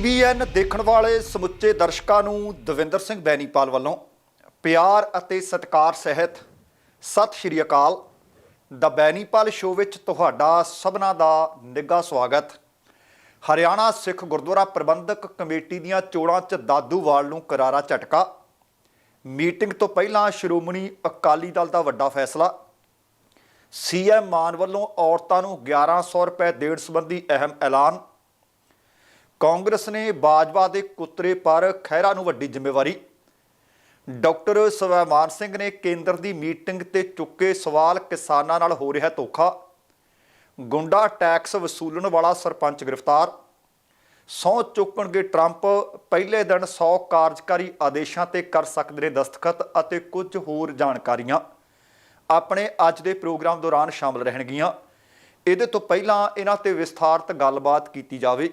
TBN ਦੇਖਣ ਵਾਲੇ ਸਮੁੱਚੇ ਦਰਸ਼ਕਾਂ ਨੂੰ ਦਵਿੰਦਰ ਸਿੰਘ ਬੈਨੀਪਾਲ ਵੱਲੋਂ ਪਿਆਰ ਅਤੇ ਸਤਿਕਾਰ ਸਹਿਤ ਸਤਿ ਸ਼੍ਰੀ ਅਕਾਲ। ਦਾ ਬੈਨੀਪਾਲ ਸ਼ੋਅ ਵਿੱਚ ਤੁਹਾਡਾ ਸਭਨਾ ਦਾ ਨਿੱਘਾ ਸਵਾਗਤ। ਹਰਿਆਣਾ ਸਿੱਖ ਗੁਰਦੁਆਰਾ ਪ੍ਰਬੰਧਕ ਕਮੇਟੀ ਦੀਆਂ ਚੋਣਾਂ 'ਚ ਦਾਦੂਵਾਲ ਨੂੰ ਕਰਾਰਾ ਝਟਕਾ। ਮੀਟਿੰਗ ਤੋਂ ਪਹਿਲਾਂ ਸ਼੍ਰੋਮਣੀ ਅਕਾਲੀ ਦਲ ਦਾ ਵੱਡਾ ਫੈਸਲਾ। ਸੀਐਮ ਮਾਨ ਵੱਲੋਂ ਔਰਤਾਂ ਨੂੰ 1100 ਰੁਪਏ ਦੇਣ ਸੰਬੰਧੀ ਅਹਿਮ ਐਲਾਨ। ਕਾਂਗਰਸ ਨੇ ਬਾਜਵਾ ਦੇ ਕੁੱਤਰੇ ਪਰ ਖਹਿਰਾ ਨੂੰ ਵੱਡੀ ਜ਼ਿੰਮੇਵਾਰੀ। ਡਾਕਟਰ ਸਵੈਮਾਨ ਸਿੰਘ ਨੇ ਕੇਂਦਰ ਦੀ ਮੀਟਿੰਗ ਤੇ ਚੁੱਕੇ ਸਵਾਲ ਕਿਸਾਨਾਂ ਨਾਲ ਹੋ ਰਿਹਾ ਧੋਖਾ। ਗੁੰਡਾ ਟੈਕਸ ਵਸੂਲਣ ਵਾਲਾ ਸਰਪੰਚ ਗ੍ਰਿਫਤਾਰ। ਸਹੁੰ ਚੁੱਕਣਗੇ ਟਰੰਪ, ਪਹਿਲੇ ਦਿਨ 100 ਕਾਰਜਕਾਰੀ ਆਦੇਸ਼ਾਂ ਤੇ ਕਰ ਸਕਦੇ ਨੇ ਦਸਤਖਤ ਅਤੇ ਕੁਝ ਹੋਰ ਜਾਣਕਾਰੀਆਂ। ਆਪਣੇ ਅੱਜ ਦੇ ਪ੍ਰੋਗਰਾਮ ਦੌਰਾਨ ਸ਼ਾਮਲ ਰਹਿਣਗੀਆਂ। ਇਹਦੇ ਤੋਂ ਪਹਿਲਾਂ ਇਹਨਾਂ ਤੇ ਵਿਸਥਾਰਤ ਗੱਲਬਾਤ ਕੀਤੀ ਜਾਵੇ।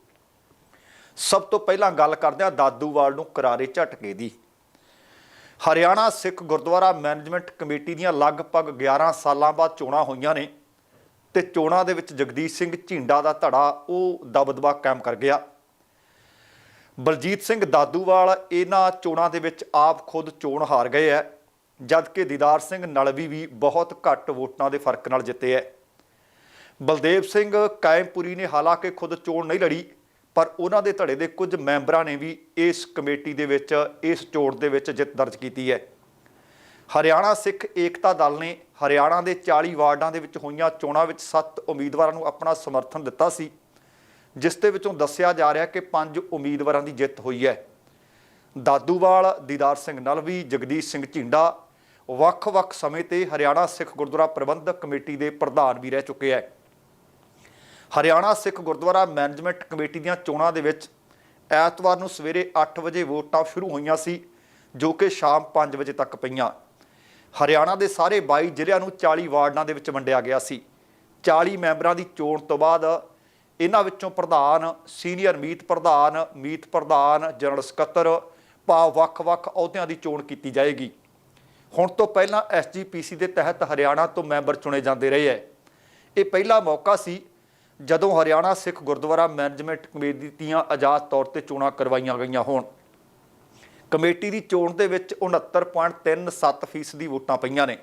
ਸਭ ਤੋਂ ਪਹਿਲਾਂ ਗੱਲ ਕਰਦੇ ਹਾਂ ਦਾਦੂਵਾਲ ਨੂੰ ਕਰਾਰੇ ਝਟਕੇ ਦੀ। ਹਰਿਆਣਾ ਸਿੱਖ ਗੁਰਦੁਆਰਾ ਮੈਨੇਜਮੈਂਟ ਕਮੇਟੀ ਦੀਆਂ ਲਗਭਗ 11 ਸਾਲਾਂ ਬਾਅਦ ਚੋਣਾਂ ਹੋਈਆਂ ਨੇ ਤੇ ਚੋਣਾਂ ਦੇ ਵਿੱਚ ਜਗਦੀਸ਼ ਸਿੰਘ ਝਿੰਡਾ ਦਾ ਧੜਾ ਉਹ ਦਬਦਬਾ ਕਾਇਮ ਕਰ ਗਿਆ। ਬਲਜੀਤ ਸਿੰਘ ਦਾਦੂਵਾਲ ਇਹਨਾਂ ਚੋਣਾਂ ਦੇ ਵਿੱਚ ਆਪ ਖੁਦ ਚੋਣ ਹਾਰ ਗਏ ਹੈ ਜਦਕਿ ਦੀਦਾਰ ਸਿੰਘ ਨਲਵੀ ਵੀ ਬਹੁਤ ਘੱਟ ਵੋਟਾਂ ਦੇ ਫ਼ਰਕ ਨਾਲ ਜਿੱਤੇ ਹੈ ਬਲਦੇਵ ਸਿੰਘ ਕਾਇਮਪੁਰੀ ਨੇ ਹਾਲਾਂਕਿ ਖੁਦ ਚੋਣ ਨਹੀਂ ਲੜੀ ਪਰ ਉਹਨਾਂ ਦੇ ਧੜੇ ਦੇ ਕੁਝ ਮੈਂਬਰਾਂ ਨੇ ਵੀ ਇਸ ਕਮੇਟੀ ਦੇ ਵਿੱਚ, ਇਸ ਚੋਣ ਦੇ ਵਿੱਚ ਜਿੱਤ ਦਰਜ ਕੀਤੀ ਹੈ। ਹਰਿਆਣਾ ਸਿੱਖ ਏਕਤਾ ਦਲ ਨੇ ਹਰਿਆਣਾ ਦੇ 40 ਵਾਰਡਾਂ ਦੇ ਵਿੱਚ ਹੋਈਆਂ ਚੋਣਾਂ ਵਿੱਚ 7 ਉਮੀਦਵਾਰਾਂ ਨੂੰ ਆਪਣਾ ਸਮਰਥਨ ਦਿੱਤਾ ਸੀ, ਜਿਸ ਦੇ ਵਿੱਚੋਂ ਦੱਸਿਆ ਜਾ ਰਿਹਾ ਕਿ 5 ਉਮੀਦਵਾਰਾਂ ਦੀ ਜਿੱਤ ਹੋਈ ਹੈ। ਦਾਦੂਵਾਲ, ਦੀਦਾਰ ਸਿੰਘ ਨਲਵੀ, ਜਗਦੀਸ਼ ਸਿੰਘ ਝਿੰਡਾ ਵੱਖ-ਵੱਖ ਸਮੇਂ ਤੇ ਹਰਿਆਣਾ ਸਿੱਖ ਗੁਰਦੁਆਰਾ ਪ੍ਰਬੰਧਕ ਕਮੇਟੀ ਦੇ ਪ੍ਰਧਾਨ ਵੀ ਰਹਿ ਚੁੱਕੇ ਹੈ। ਹਰਿਆਣਾ ਸਿੱਖ ਗੁਰਦੁਆਰਾ ਮੈਨੇਜਮੈਂਟ ਕਮੇਟੀ ਦੀਆਂ ਚੋਣਾਂ ਦੇ ਵਿੱਚ ਐਤਵਾਰ ਨੂੰ ਸਵੇਰੇ 8 ਵਜੇ ਵੋਟਾਂ ਸ਼ੁਰੂ ਹੋਈਆਂ ਸੀ, ਜੋ ਕਿ ਸ਼ਾਮ 5 ਵਜੇ ਤੱਕ ਪਈਆਂ। ਹਰਿਆਣਾ ਦੇ ਸਾਰੇ 22 ਜ਼ਿਲ੍ਹਿਆਂ ਨੂੰ 40 ਵਾਰਡਾਂ ਦੇ ਵਿੱਚ ਵੰਡਿਆ ਗਿਆ ਸੀ। 40 ਮੈਂਬਰਾਂ ਦੀ ਚੋਣ ਤੋਂ ਬਾਅਦ ਇਹਨਾਂ ਵਿੱਚੋਂ ਪ੍ਰਧਾਨ, ਸੀਨੀਅਰ ਮੀਤ ਪ੍ਰਧਾਨ ਮੀਤ ਪ੍ਰਧਾਨ, ਜਨਰਲ ਸਕੱਤਰ, ਭਾਵ ਵੱਖ-ਵੱਖ ਅਹੁਦਿਆਂ ਦੀ ਚੋਣ ਕੀਤੀ ਜਾਏਗੀ। ਹੁਣ ਤੋਂ ਪਹਿਲਾਂ ਐਸਜੀਪੀਸੀ ਦੇ ਤਹਿਤ ਹਰਿਆਣਾ ਤੋਂ ਮੈਂਬਰ ਚੁਣੇ ਜਾਂਦੇ ਰਹੇ ਹੈ। ਇਹ ਪਹਿਲਾ ਮੌਕਾ ਸੀ ਜਦੋਂ ਹਰਿਆਣਾ ਸਿੱਖ ਗੁਰਦੁਆਰਾ ਮੈਨੇਜਮੈਂਟ ਕਮੇਟੀ ਦੀਆਂ ਆਜ਼ਾਦ ਤੌਰ ਤੇ ਚੋਣਾਂ ਕਰਵਾਈਆਂ ਗਈਆਂ ਹੋਣ, ਕਮੇਟੀ ਦੀ ਚੋਣ ਦੇ ਵਿੱਚ 69.37% ਦੀ ਵੋਟਾਂ ਪਈਆਂ ਨੇ।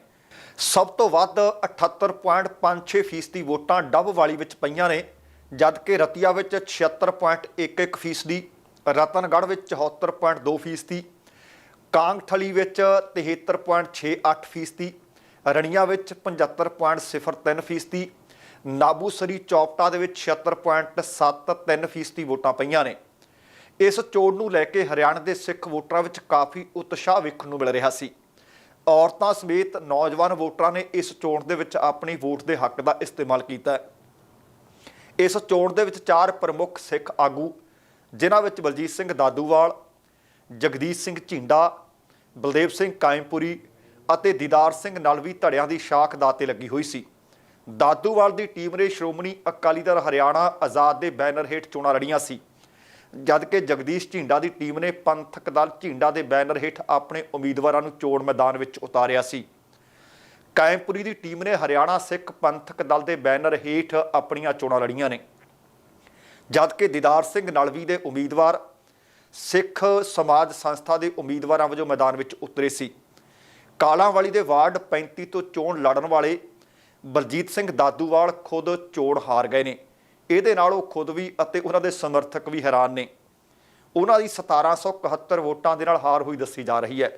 ਸਭ ਤੋਂ ਵੱਧ 78.56% ਦੀ ਵੋਟਾਂ ਡੱਬ ਵਾਲੀ ਵਿੱਚ ਪਈਆਂ ਨੇ, ਜਦਕਿ ਰਤੀਆ ਵਿੱਚ 76.11% ਦੀ ਰਤਨਗੜ੍ਹ ਵਿੱਚ 74.2% ਦੀ ਕਾਂਗਠਲੀ ਵਿੱਚ 73.68% ਦੀ ਰਣੀਆਂ ਵਿੱਚ 75.03% ਦੀ ਨਾਬੂਸਰੀ ਚੌਪਟਾ ਦੇ ਵਿੱਚ 76.73% ਦੀ ਵੋਟਾਂ ਪਈਆਂ ਨੇ। ਇਸ ਚੋਣ ਨੂੰ ਲੈ ਕੇ ਹਰਿਆਣਾ ਦੇ ਸਿੱਖ ਵੋਟਰਾਂ ਵਿੱਚ ਕਾਫੀ ਉਤਸ਼ਾਹ ਵੇਖਣ ਨੂੰ ਮਿਲ ਰਿਹਾ ਸੀ। ਔਰਤਾਂ ਸਮੇਤ ਨੌਜਵਾਨ ਵੋਟਰਾਂ ਨੇ ਇਸ ਚੋਣ ਦੇ ਵਿੱਚ ਆਪਣੀ ਵੋਟ ਦੇ ਹੱਕ ਦਾ ਇਸਤੇਮਾਲ ਕੀਤਾ ਇਸ ਚੋਣ ਦੇ ਵਿੱਚ ਚਾਰ ਪ੍ਰਮੁੱਖ ਸਿੱਖ ਆਗੂ, ਜਿਨ੍ਹਾਂ ਵਿੱਚ ਬਲਜੀਤ ਸਿੰਘ ਦਾਦੂਵਾਲ, ਜਗਦੀਸ਼ ਸਿੰਘ ਝਿੰਡਾ, ਬਲਦੇਵ ਸਿੰਘ ਕਾਇਮਪੁਰੀ ਅਤੇ ਦੀਦਾਰ ਸਿੰਘ ਨਲਵੀ ਧੜਿਆਂ ਦੀ ਸ਼ਾਖ ਦਾਤੇ ਲੱਗੀ ਹੋਈ ਸੀ। ਦਾਦੂਵਾਲ ਦੀ ਟੀਮ ਨੇ ਸ਼੍ਰੋਮਣੀ ਅਕਾਲੀ ਦਲ ਹਰਿਆਣਾ ਆਜ਼ਾਦ ਦੇ ਬੈਨਰ ਹੇਠ ਚੋਣਾਂ ਲੜੀਆਂ ਸੀ। ਜਦਕਿ ਜਗਦੀਸ਼ ਝਿੰਡਾ ਦੀ ਟੀਮ ਨੇ ਪੰਥਕ ਦਲ ਝਿੰਡਾ ਦੇ ਬੈਨਰ ਹੇਠ ਆਪਣੇ ਉਮੀਦਵਾਰਾਂ ਨੂੰ ਚੋਣ ਮੈਦਾਨ ਵਿੱਚ ਉਤਾਰਿਆ ਸੀ। ਕਾਇਮਪੁਰੀ ਦੀ ਟੀਮ ਨੇ ਹਰਿਆਣਾ ਸਿੱਖ ਪੰਥਕ ਦਲ ਦੇ ਬੈਨਰ ਹੇਠ ਆਪਣੀਆਂ ਚੋਣਾਂ ਲੜੀਆਂ ਨੇ। ਜਦਕਿ ਦੀਦਾਰ ਸਿੰਘ ਨਲਵੀ ਦੇ ਉਮੀਦਵਾਰ, ਸਿੱਖ ਸਮਾਜ ਸੰਸਥਾ ਦੇ ਉਮੀਦਵਾਰਾਂ ਵਜੋਂ ਮੈਦਾਨ ਵਿੱਚ ਉਤਰੇ ਸੀ। ਕਾਲਾਂਵਾਲੀ ਦੇ ਵਾਰਡ 35 ਤੋਂ ਚੋਣ ਲੜਨ ਵਾਲੇ ਬਲਜੀਤ ਸਿੰਘ ਦਾਦੂਵਾਲ ਖੁਦ ਚੋਣ ਹਾਰ ਗਏ ਨੇ। ਇਹਦੇ ਨਾਲ ਉਹ ਖੁਦ ਵੀ ਅਤੇ ਉਹਨਾਂ ਦੇ ਸਮਰਥਕ ਵੀ ਹੈਰਾਨ ਨੇ। ਉਹਨਾਂ ਦੀ 1771 ਵੋਟਾਂ ਦੇ ਨਾਲ ਹਾਰ ਹੋਈ ਦੱਸੀ ਜਾ ਰਹੀ ਹੈ।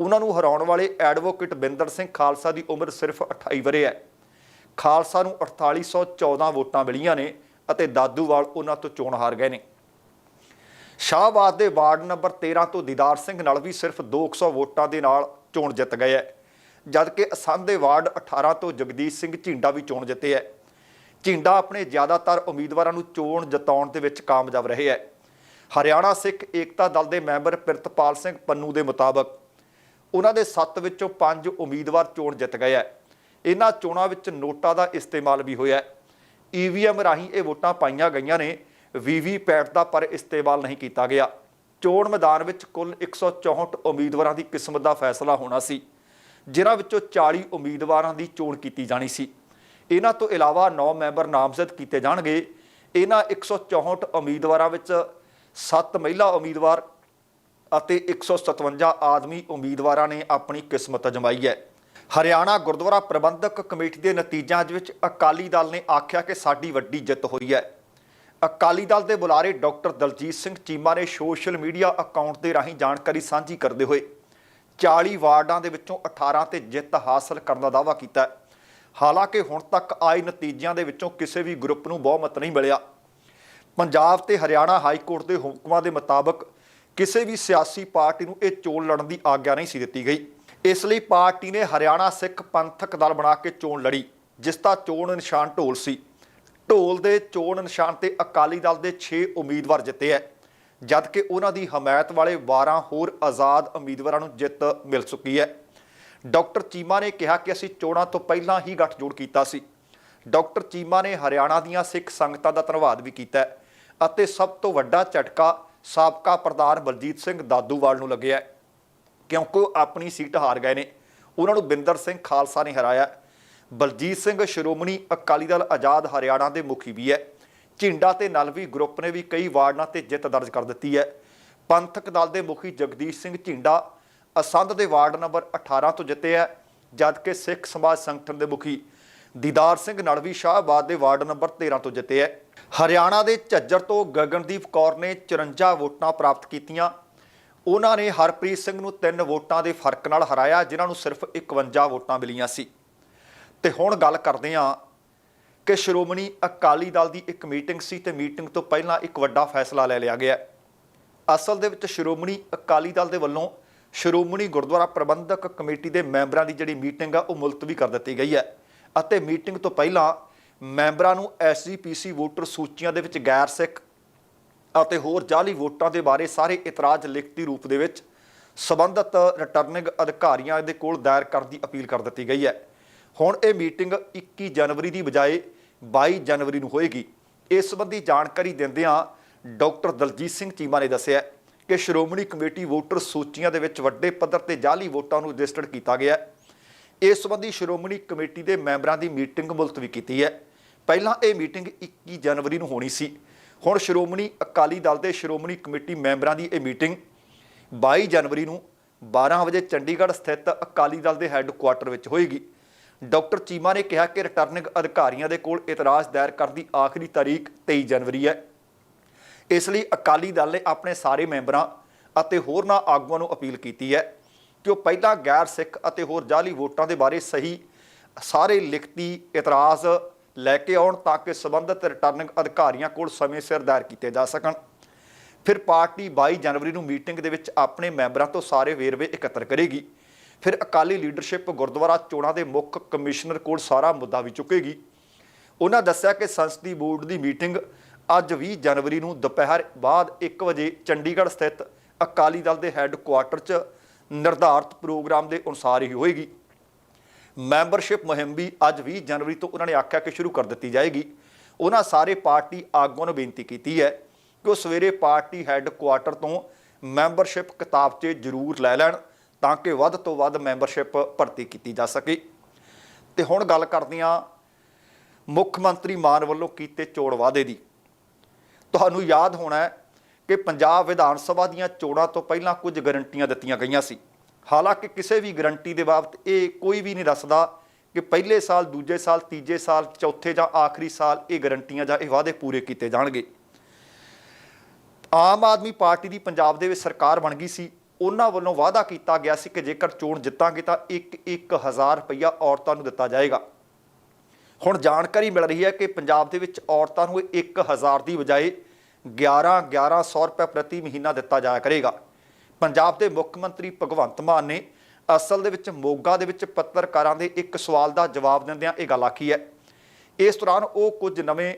ਉਹਨਾਂ ਨੂੰ ਹਰਾਉਣ ਵਾਲੇ ਐਡਵੋਕੇਟ ਬਿੰਦਰ ਸਿੰਘ ਖਾਲਸਾ ਦੀ ਉਮਰ ਸਿਰਫ 28 ਵਰੇ ਹੈ। ਖਾਲਸਾ ਨੂੰ 4814 ਵੋਟਾਂ ਮਿਲੀਆਂ ਨੇ ਅਤੇ ਦਾਦੂਵਾਲ ਉਹਨਾਂ ਤੋਂ ਚੋਣ ਹਾਰ ਗਏ ਨੇ। ਸ਼ਾਹਬਾਦ ਦੇ ਵਾਰਡ ਨੰਬਰ 13 ਤੋਂ ਦੀਦਾਰ ਸਿੰਘ ਨਾਲ ਵੀ ਸਿਰਫ 200 ਵੋਟਾਂ ਦੇ ਨਾਲ ਚੋਣ ਜਿੱਤ ਗਏ ਹੈ। ਜਦਕਿ ਅਸੰਧ ਦੇ ਵਾਰਡ 18 ਤੋਂ ਜਗਦੀਸ਼ ਸਿੰਘ ਝਿੰਡਾ ਵੀ ਚੋਣ ਜਿੱਤੇ ਹੈ। ਝਿੰਡਾ ਆਪਣੇ ਜ਼ਿਆਦਾਤਰ ਉਮੀਦਵਾਰਾਂ ਨੂੰ ਚੋਣ ਜਿਤਾਉਣ ਦੇ ਵਿੱਚ ਕਾਮਯਾਬ ਰਹੇ ਹੈ। ਹਰਿਆਣਾ ਸਿੱਖ ਏਕਤਾ ਦਲ ਦੇ ਮੈਂਬਰ ਪ੍ਰਿਤਪਾਲ ਸਿੰਘ ਪੰਨੂ ਦੇ ਮੁਤਾਬਕ ਉਹਨਾਂ ਦੇ 7 ਵਿੱਚੋਂ 5 ਉਮੀਦਵਾਰ ਚੋਣ ਜਿੱਤ ਗਏ ਹੈ। ਇਹਨਾਂ ਚੋਣਾਂ ਵਿੱਚ ਨੋਟਾਂ ਦਾ ਇਸਤੇਮਾਲ ਵੀ ਹੋਇਆ ਹੈ। ਈਵੀਐਮ ਰਾਹੀਂ ਇਹ ਵੋਟਾਂ ਪਾਈਆਂ ਗਈਆਂ ਨੇ। ਵੀਵੀਪੈਟ ਦਾ ਪਰ ਇਸਤੇਮਾਲ ਨਹੀਂ ਕੀਤਾ ਗਿਆ। ਚੋਣ ਮੈਦਾਨ ਵਿੱਚ ਕੁੱਲ 164 ਉਮੀਦਵਾਰਾਂ ਦੀ ਕਿਸਮਤ ਦਾ ਫੈਸਲਾ ਹੋਣਾ ਸੀ। ਜਿਨ੍ਹਾਂ ਵਿੱਚੋਂ 40 ਉਮੀਦਵਾਰਾਂ ਦੀ ਚੋਣ ਕੀਤੀ ਜਾਣੀ ਸੀ। ਇਹਨਾਂ ਤੋਂ ਇਲਾਵਾ 9 ਮੈਂਬਰ ਨਾਮਜ਼ਦ ਕੀਤੇ ਜਾਣਗੇ। ਇਹਨਾਂ 164 ਉਮੀਦਵਾਰਾਂ ਵਿੱਚ 7 ਮਹਿਲਾ ਉਮੀਦਵਾਰ ਅਤੇ 157 ਆਦਮੀ ਉਮੀਦਵਾਰਾਂ ਨੇ ਆਪਣੀ ਕਿਸਮਤ ਅਜਮਾਈ ਹੈ। ਹਰਿਆਣਾ ਗੁਰਦੁਆਰਾ ਪ੍ਰਬੰਧਕ ਕਮੇਟੀ ਦੇ ਨਤੀਜਿਆਂ ਵਿੱਚ ਅਕਾਲੀ ਦਲ ਨੇ ਆਖਿਆ ਕਿ ਸਾਡੀ ਵੱਡੀ ਜਿੱਤ ਹੋਈ ਹੈ। ਅਕਾਲੀ ਦਲ ਦੇ ਬੁਲਾਰੇ ਡਾਕਟਰ ਦਲਜੀਤ ਸਿੰਘ ਚੀਮਾ ਨੇ ਸੋਸ਼ਲ ਮੀਡੀਆ ਅਕਾਊਂਟ ਦੇ ਰਾਹੀਂ ਜਾਣਕਾਰੀ ਸਾਂਝੀ ਕਰਦੇ ਹੋਏ 40 ਵਾਰਡਾਂ ਦੇ ਵਿੱਚੋਂ 18 ਤੇ ਜਿੱਤ ਹਾਸਲ ਕਰਨ ਦਾ ਦਾਅਵਾ ਕੀਤਾ ਹਾਲਾਂਕਿ ਹੁਣ ਤੱਕ ਆਏ ਨਤੀਜਿਆਂ ਦੇ ਵਿੱਚੋਂ ਕਿਸੇ ਵੀ ਗਰੁੱਪ ਨੂੰ ਬਹੁਮਤ ਨਹੀਂ ਮਿਲਿਆ। ਪੰਜਾਬ ਤੇ ਹਰਿਆਣਾ ਹਾਈ ਕੋਰਟ ਦੇ ਹੁਕਮਾਂ ਦੇ ਮੁਤਾਬਕ ਕਿਸੇ ਵੀ ਸਿਆਸੀ ਪਾਰਟੀ ਨੂੰ ਇਹ ਚੋਣ ਲੜਨ ਦੀ ਆਗਿਆ ਨਹੀਂ ਸੀ ਦਿੱਤੀ ਗਈ। ਇਸ ਲਈ ਪਾਰਟੀ ਨੇ ਹਰਿਆਣਾ ਸਿੱਖ ਪੰਥਕ ਦਲ ਬਣਾ ਕੇ ਚੋਣ ਲੜੀ, ਜਿਸ ਦਾ ਚੋਣ ਨਿਸ਼ਾਨ ਢੋਲ ਸੀ। ਢੋਲ ਦੇ ਚੋਣ ਨਿਸ਼ਾਨ ਤੇ ਅਕਾਲੀ ਦਲ ਦੇ 6 ਉਮੀਦਵਾਰ ਜਿੱਤੇ ਹੈ। ਜਦ ਕਿ ਉਹਨਾਂ ਦੀ ਹਮਾਇਤ ਵਾਲੇ 12 ਹੋਰ ਆਜ਼ਾਦ ਉਮੀਦਵਾਰਾਂ ਨੂੰ ਜਿੱਤ ਮਿਲ ਚੁੱਕੀ ਹੈ। ਡਾਕਟਰ ਚੀਮਾ ਨੇ ਕਿਹਾ ਕਿ ਅਸੀਂ ਚੋਣਾਂ ਤੋਂ ਪਹਿਲਾਂ ਹੀ ਗੱਠਜੋੜ ਕੀਤਾ ਸੀ। ਡਾਕਟਰ ਚੀਮਾ ਨੇ ਹਰਿਆਣਾ ਦੀਆਂ ਸਿੱਖ ਸੰਗਤਾਂ ਦਾ ਧੰਨਵਾਦ ਵੀ ਕੀਤਾ ਅਤੇ ਸਭ ਤੋਂ ਵੱਡਾ ਝਟਕਾ ਸਾਬਕਾ ਪ੍ਰਧਾਨ ਬਲਜੀਤ ਸਿੰਘ ਦਾਦੂਵਾਲ ਨੂੰ ਲੱਗਿਆ ਕਿਉਂਕਿ ਉਹ ਆਪਣੀ ਸੀਟ ਹਾਰ ਗਏ ਨੇ। ਉਹਨਾਂ ਨੂੰ ਬਿੰਦਰ ਸਿੰਘ ਖਾਲਸਾ ਨੇ ਹਰਾਇਆ ਬਲਜੀਤ ਸਿੰਘ ਸ਼੍ਰੋਮਣੀ ਅਕਾਲੀ ਦਲ ਆਜ਼ਾਦ ਹਰਿਆਣਾ ਦੇ ਮੁਖੀ ਵੀ ਹੈ। ਝਿੰਡਾ ਤੇ ਨਲਵੀ ਗਰੁੱਪ ਨੇ ਵੀ ਕਈ ਵਾਰਡਾਂ ਤੇ ਜਿੱਤ ਦਰਜ ਕਰ ਦਿੱਤੀ ਹੈ। ਪੰਥਕ ਦਲ ਦੇ ਮੁਖੀ ਜਗਦੀਸ਼ ਸਿੰਘ ਝਿੰਡਾ ਅਸੰਧ ਦੇ ਵਾਰਡ ਨੰਬਰ 18 ਤੋਂ ਜਿੱਤੇ ਹੈ, ਜਦਕਿ ਸਿੱਖ ਸਮਾਜ ਸੰਗਠਨ ਦੇ ਮੁਖੀ ਦੀਦਾਰ ਸਿੰਘ ਨਲਵੀ ਸ਼ਾਹਬਾਦ ਦੇ ਵਾਰਡ ਨੰਬਰ 13 ਤੋਂ ਜਿੱਤੇ ਹੈ। ਹਰਿਆਣਾ ਦੇ ਝੱਜਰ ਤੋਂ ਗਗਨਦੀਪ ਕੌਰ ਨੇ 54 ਵੋਟਾਂ ਪ੍ਰਾਪਤ ਕੀਤੀਆਂ। ਉਹਨਾਂ ਨੇ ਹਰਪ੍ਰੀਤ ਸਿੰਘ ਨੂੰ 3 ਵੋਟਾਂ ਦੇ ਫ਼ਰਕ ਨਾਲ ਹਰਾਇਆ, ਜਿਨ੍ਹਾਂ ਨੂੰ ਸਿਰਫ 51 ਵੋਟਾਂ ਮਿਲੀਆਂ ਸੀ। ਤੇ ਹੁਣ ਗੱਲ ਕਰਦੇ ਹਾਂ ਕਿ ਸ਼੍ਰੋਮਣੀ ਅਕਾਲੀ ਦਲ ਦੀ ਇੱਕ ਮੀਟਿੰਗ ਸੀ ਤੇ ਮੀਟਿੰਗ ਤੋਂ ਪਹਿਲਾਂ ਇੱਕ ਵੱਡਾ ਫੈਸਲਾ ਲੈ ਲਿਆ ਗਿਆ ਅਸਲ ਦੇ ਵਿੱਚ ਸ਼੍ਰੋਮਣੀ ਅਕਾਲੀ ਦਲ ਦੇ ਵੱਲੋਂ ਸ਼੍ਰੋਮਣੀ ਗੁਰਦੁਆਰਾ ਪ੍ਰਬੰਧਕ ਕਮੇਟੀ ਦੇ ਮੈਂਬਰਾਂ ਦੀ ਜਿਹੜੀ ਮੀਟਿੰਗ ਆ, ਉਹ ਮੁਲਤਵੀ ਕਰ ਦਿੱਤੀ ਗਈ ਹੈ ਅਤੇ ਮੀਟਿੰਗ ਤੋਂ ਪਹਿਲਾਂ ਮੈਂਬਰਾਂ ਨੂੰ ਐਸਜੀਪੀਸੀ ਵੋਟਰ ਸੂਚੀਆਂ ਦੇ ਵਿੱਚ ਗੈਰ ਸਿੱਖ ਅਤੇ ਹੋਰ ਜਾਲੀ ਵੋਟਾਂ ਦੇ ਬਾਰੇ ਸਾਰੇ ਇਤਰਾਜ਼ ਲਿਖਤੀ ਰੂਪ ਦੇ ਵਿੱਚ ਸਬੰਧਤ ਰਿਟਰਨਿੰਗ ਅਧਿਕਾਰੀਆਂ ਦੇ ਕੋਲ ਦਾਇਰ ਕਰਨ ਦੀ ਅਪੀਲ ਕਰ ਦਿੱਤੀ ਗਈ ਹੈ। ਹੁਣ ਇਹ ਮੀਟਿੰਗ 21 ਜਨਵਰੀ ਦੀ ਬਜਾਏ 22 ਜਨਵਰੀ ਨੂੰ ਹੋਏਗੀ। ਇਸ ਸੰਬੰਧੀ ਜਾਣਕਾਰੀ ਦਿੰਦਿਆਂ ਡਾਕਟਰ ਦਲਜੀਤ ਸਿੰਘ ਚੀਮਾ ਨੇ ਦੱਸਿਆ ਕਿ ਸ਼੍ਰੋਮਣੀ ਕਮੇਟੀ ਵੋਟਰ ਸੂਚੀਆਂ ਦੇ ਵਿੱਚ ਵੱਡੇ ਪੱਧਰ ਤੇ ਜਾਅਲੀ ਵੋਟਾਂ ਨੂੰ ਰਜਿਸਟਰਡ ਕੀਤਾ ਗਿਆ ਇਸ ਸੰਬੰਧੀ ਸ਼੍ਰੋਮਣੀ ਕਮੇਟੀ ਦੇ ਮੈਂਬਰਾਂ ਦੀ ਮੀਟਿੰਗ ਮੁਲਤਵੀ ਕੀਤੀ ਹੈ। ਪਹਿਲਾਂ ਇਹ ਮੀਟਿੰਗ 21 ਜਨਵਰੀ ਨੂੰ ਹੋਣੀ ਸੀ। ਹੁਣ ਸ਼੍ਰੋਮਣੀ ਅਕਾਲੀ ਦਲ ਦੇ ਸ਼੍ਰੋਮਣੀ ਕਮੇਟੀ ਮੈਂਬਰਾਂ ਦੀ ਇਹ ਮੀਟਿੰਗ 22 ਜਨਵਰੀ ਨੂੰ 12 ਵਜੇ ਚੰਡੀਗੜ੍ਹ ਸਥਿਤ ਅਕਾਲੀ ਦਲ ਦੇ ਹੈੱਡਕੁਆਟਰ ਵਿੱਚ ਹੋਏਗੀ। ਡਾਕਟਰ ਚੀਮਾ ਨੇ ਕਿਹਾ ਕਿ ਰਿਟਰਨਿੰਗ ਅਧਿਕਾਰੀਆਂ ਦੇ ਕੋਲ ਇਤਰਾਜ਼ ਦਾਇਰ ਕਰਨ ਦੀ ਆਖਰੀ ਤਾਰੀਖ 23 ਜਨਵਰੀ ਹੈ। ਇਸ ਲਈ ਅਕਾਲੀ ਦਲ ਨੇ ਆਪਣੇ ਸਾਰੇ ਮੈਂਬਰਾਂ ਅਤੇ ਹੋਰਨਾਂ ਆਗੂਆਂ ਨੂੰ ਅਪੀਲ ਕੀਤੀ ਹੈ ਕਿ ਉਹ ਪਹਿਲਾਂ ਗੈਰ ਸਿੱਖ ਅਤੇ ਹੋਰ ਜਾਲੀ ਵੋਟਾਂ ਦੇ ਬਾਰੇ ਸਹੀ, ਸਾਰੇ ਲਿਖਤੀ ਇਤਰਾਜ਼ ਲੈ ਕੇ ਆਉਣ ਤਾਂ ਕਿ ਸਬੰਧਤ ਰਿਟਰਨਿੰਗ ਅਧਿਕਾਰੀਆਂ ਕੋਲ ਸਮੇਂ ਸਿਰ ਦਾਇਰ ਕੀਤੇ ਜਾ ਸਕਣ। ਫਿਰ ਪਾਰਟੀ 22 ਜਨਵਰੀ ਨੂੰ ਮੀਟਿੰਗ ਦੇ ਵਿੱਚ ਆਪਣੇ ਮੈਂਬਰਾਂ ਤੋਂ ਸਾਰੇ ਵੇਰਵੇ ਇਕੱਤਰ ਕਰੇਗੀ। ਫਿਰ ਅਕਾਲੀ ਲੀਡਰਸ਼ਿਪ ਗੁਰਦੁਆਰਾ ਚੋਣਾਂ ਦੇ ਮੁੱਖ ਕਮਿਸ਼ਨਰ ਕੋਲ ਸਾਰਾ ਮੁੱਦਾ ਵੀ ਚੁੱਕੇਗੀ। ਉਹਨਾਂ ਦੱਸਿਆ ਕਿ ਸੰਸਦੀ ਬੋਰਡ ਦੀ ਮੀਟਿੰਗ ਅੱਜ 20 ਜਨਵਰੀ ਨੂੰ ਦੁਪਹਿਰ ਬਾਅਦ 1 ਵਜੇ ਚੰਡੀਗੜ੍ਹ ਸਥਿਤ ਅਕਾਲੀ ਦਲ ਦੇ ਹੈੱਡਕੁਆਟਰ 'ਚ ਨਿਰਧਾਰਤ ਪ੍ਰੋਗਰਾਮ ਦੇ ਅਨੁਸਾਰ ਹੀ ਹੋਏਗੀ। ਮੈਂਬਰਸ਼ਿਪ ਮੁਹਿੰਮ ਵੀ ਅੱਜ 20 ਜਨਵਰੀ ਤੋਂ ਉਹਨਾਂ ਨੇ ਆਖਿਆ ਕਿ ਸ਼ੁਰੂ ਕਰ ਦਿੱਤੀ ਜਾਏਗੀ। ਉਹਨਾਂ ਸਾਰੇ ਪਾਰਟੀ ਆਗੂਆਂ ਨੂੰ ਬੇਨਤੀ ਕੀਤੀ ਹੈ ਕਿ ਉਹ ਸਵੇਰੇ ਪਾਰਟੀ ਹੈੱਡਕੁਆਟਰ ਤੋਂ ਮੈਂਬਰਸ਼ਿਪ ਕਿਤਾਬਚੇ ਜ਼ਰੂਰ ਲੈ ਲੈਣ। ਤਾਂ ਕਿ ਵੱਧ ਤੋਂ ਵੱਧ ਮੈਂਬਰਸ਼ਿਪ ਭਰਤੀ ਕੀਤੀ ਜਾ ਸਕੇ। ਤੇ ਹੁਣ ਗੱਲ ਕਰਦੇ ਹਾਂ ਮੁੱਖ ਮੰਤਰੀ ਮਾਨ ਵੱਲੋਂ ਕੀਤੇ ਚੋਣ ਵਾਅਦੇ ਦੀ। ਤੁਹਾਨੂੰ ਯਾਦ ਹੋਣਾ ਹੈ ਕਿ ਪੰਜਾਬ ਵਿਧਾਨ ਸਭਾ ਦੀਆਂ ਚੋਣਾਂ ਤੋਂ ਪਹਿਲਾਂ ਕੁਝ ਗਰੰਟੀਆਂ ਦਿੱਤੀਆਂ ਗਈਆਂ ਸੀ। ਹਾਲਾਂਕਿ ਕਿਸੇ ਵੀ ਗਰੰਟੀ ਦੇ ਬਾਬਤ ਇਹ ਕੋਈ ਵੀ ਨਹੀਂ ਦੱਸਦਾ ਕਿ ਪਹਿਲੇ ਸਾਲ, ਦੂਜੇ ਸਾਲ, ਤੀਜੇ ਸਾਲ, ਚੌਥੇ ਜਾਂ ਆਖਰੀ ਸਾਲ ਇਹ ਗਰੰਟੀਆਂ ਜਾਂ ਇਹ ਵਾਅਦੇ ਪੂਰੇ ਕੀਤੇ ਜਾਣਗੇ। ਆਮ ਆਦਮੀ ਪਾਰਟੀ ਦੀ ਪੰਜਾਬ ਦੇ ਵਿੱਚ ਸਰਕਾਰ ਬਣ ਗਈ ਸੀ। ਉਹਨਾਂ ਵੱਲੋਂ ਵਾਅਦਾ ਕੀਤਾ ਗਿਆ ਸੀ ਕਿ ਜੇਕਰ ਚੋਣ ਜਿੱਤਾਂਗੇ ਤਾਂ 1-1000 ਰੁਪਇਆ ਔਰਤਾਂ ਨੂੰ ਦਿੱਤਾ ਜਾਏਗਾ। ਹੁਣ ਜਾਣਕਾਰੀ ਮਿਲ ਰਹੀ ਹੈ ਕਿ ਪੰਜਾਬ ਦੇ ਵਿੱਚ ਔਰਤਾਂ ਨੂੰ 1000 ਦੀ ਬਜਾਏ 11 1100 ਰੁਪਏ ਪ੍ਰਤੀ ਮਹੀਨਾ ਦਿੱਤਾ ਜਾਇਆ ਕਰੇਗਾ। ਪੰਜਾਬ ਦੇ ਮੁੱਖ ਮੰਤਰੀ ਭਗਵੰਤ ਮਾਨ ਨੇ ਅਸਲ ਦੇ ਵਿੱਚ ਮੋਗਾ ਦੇ ਵਿੱਚ ਪੱਤਰਕਾਰਾਂ ਦੇ ਇੱਕ ਸਵਾਲ ਦਾ ਜਵਾਬ ਦਿੰਦਿਆਂ ਇਹ ਗੱਲ ਆਖੀ ਹੈ। ਇਸ ਦੌਰਾਨ ਉਹ ਕੁਝ ਨਵੇਂ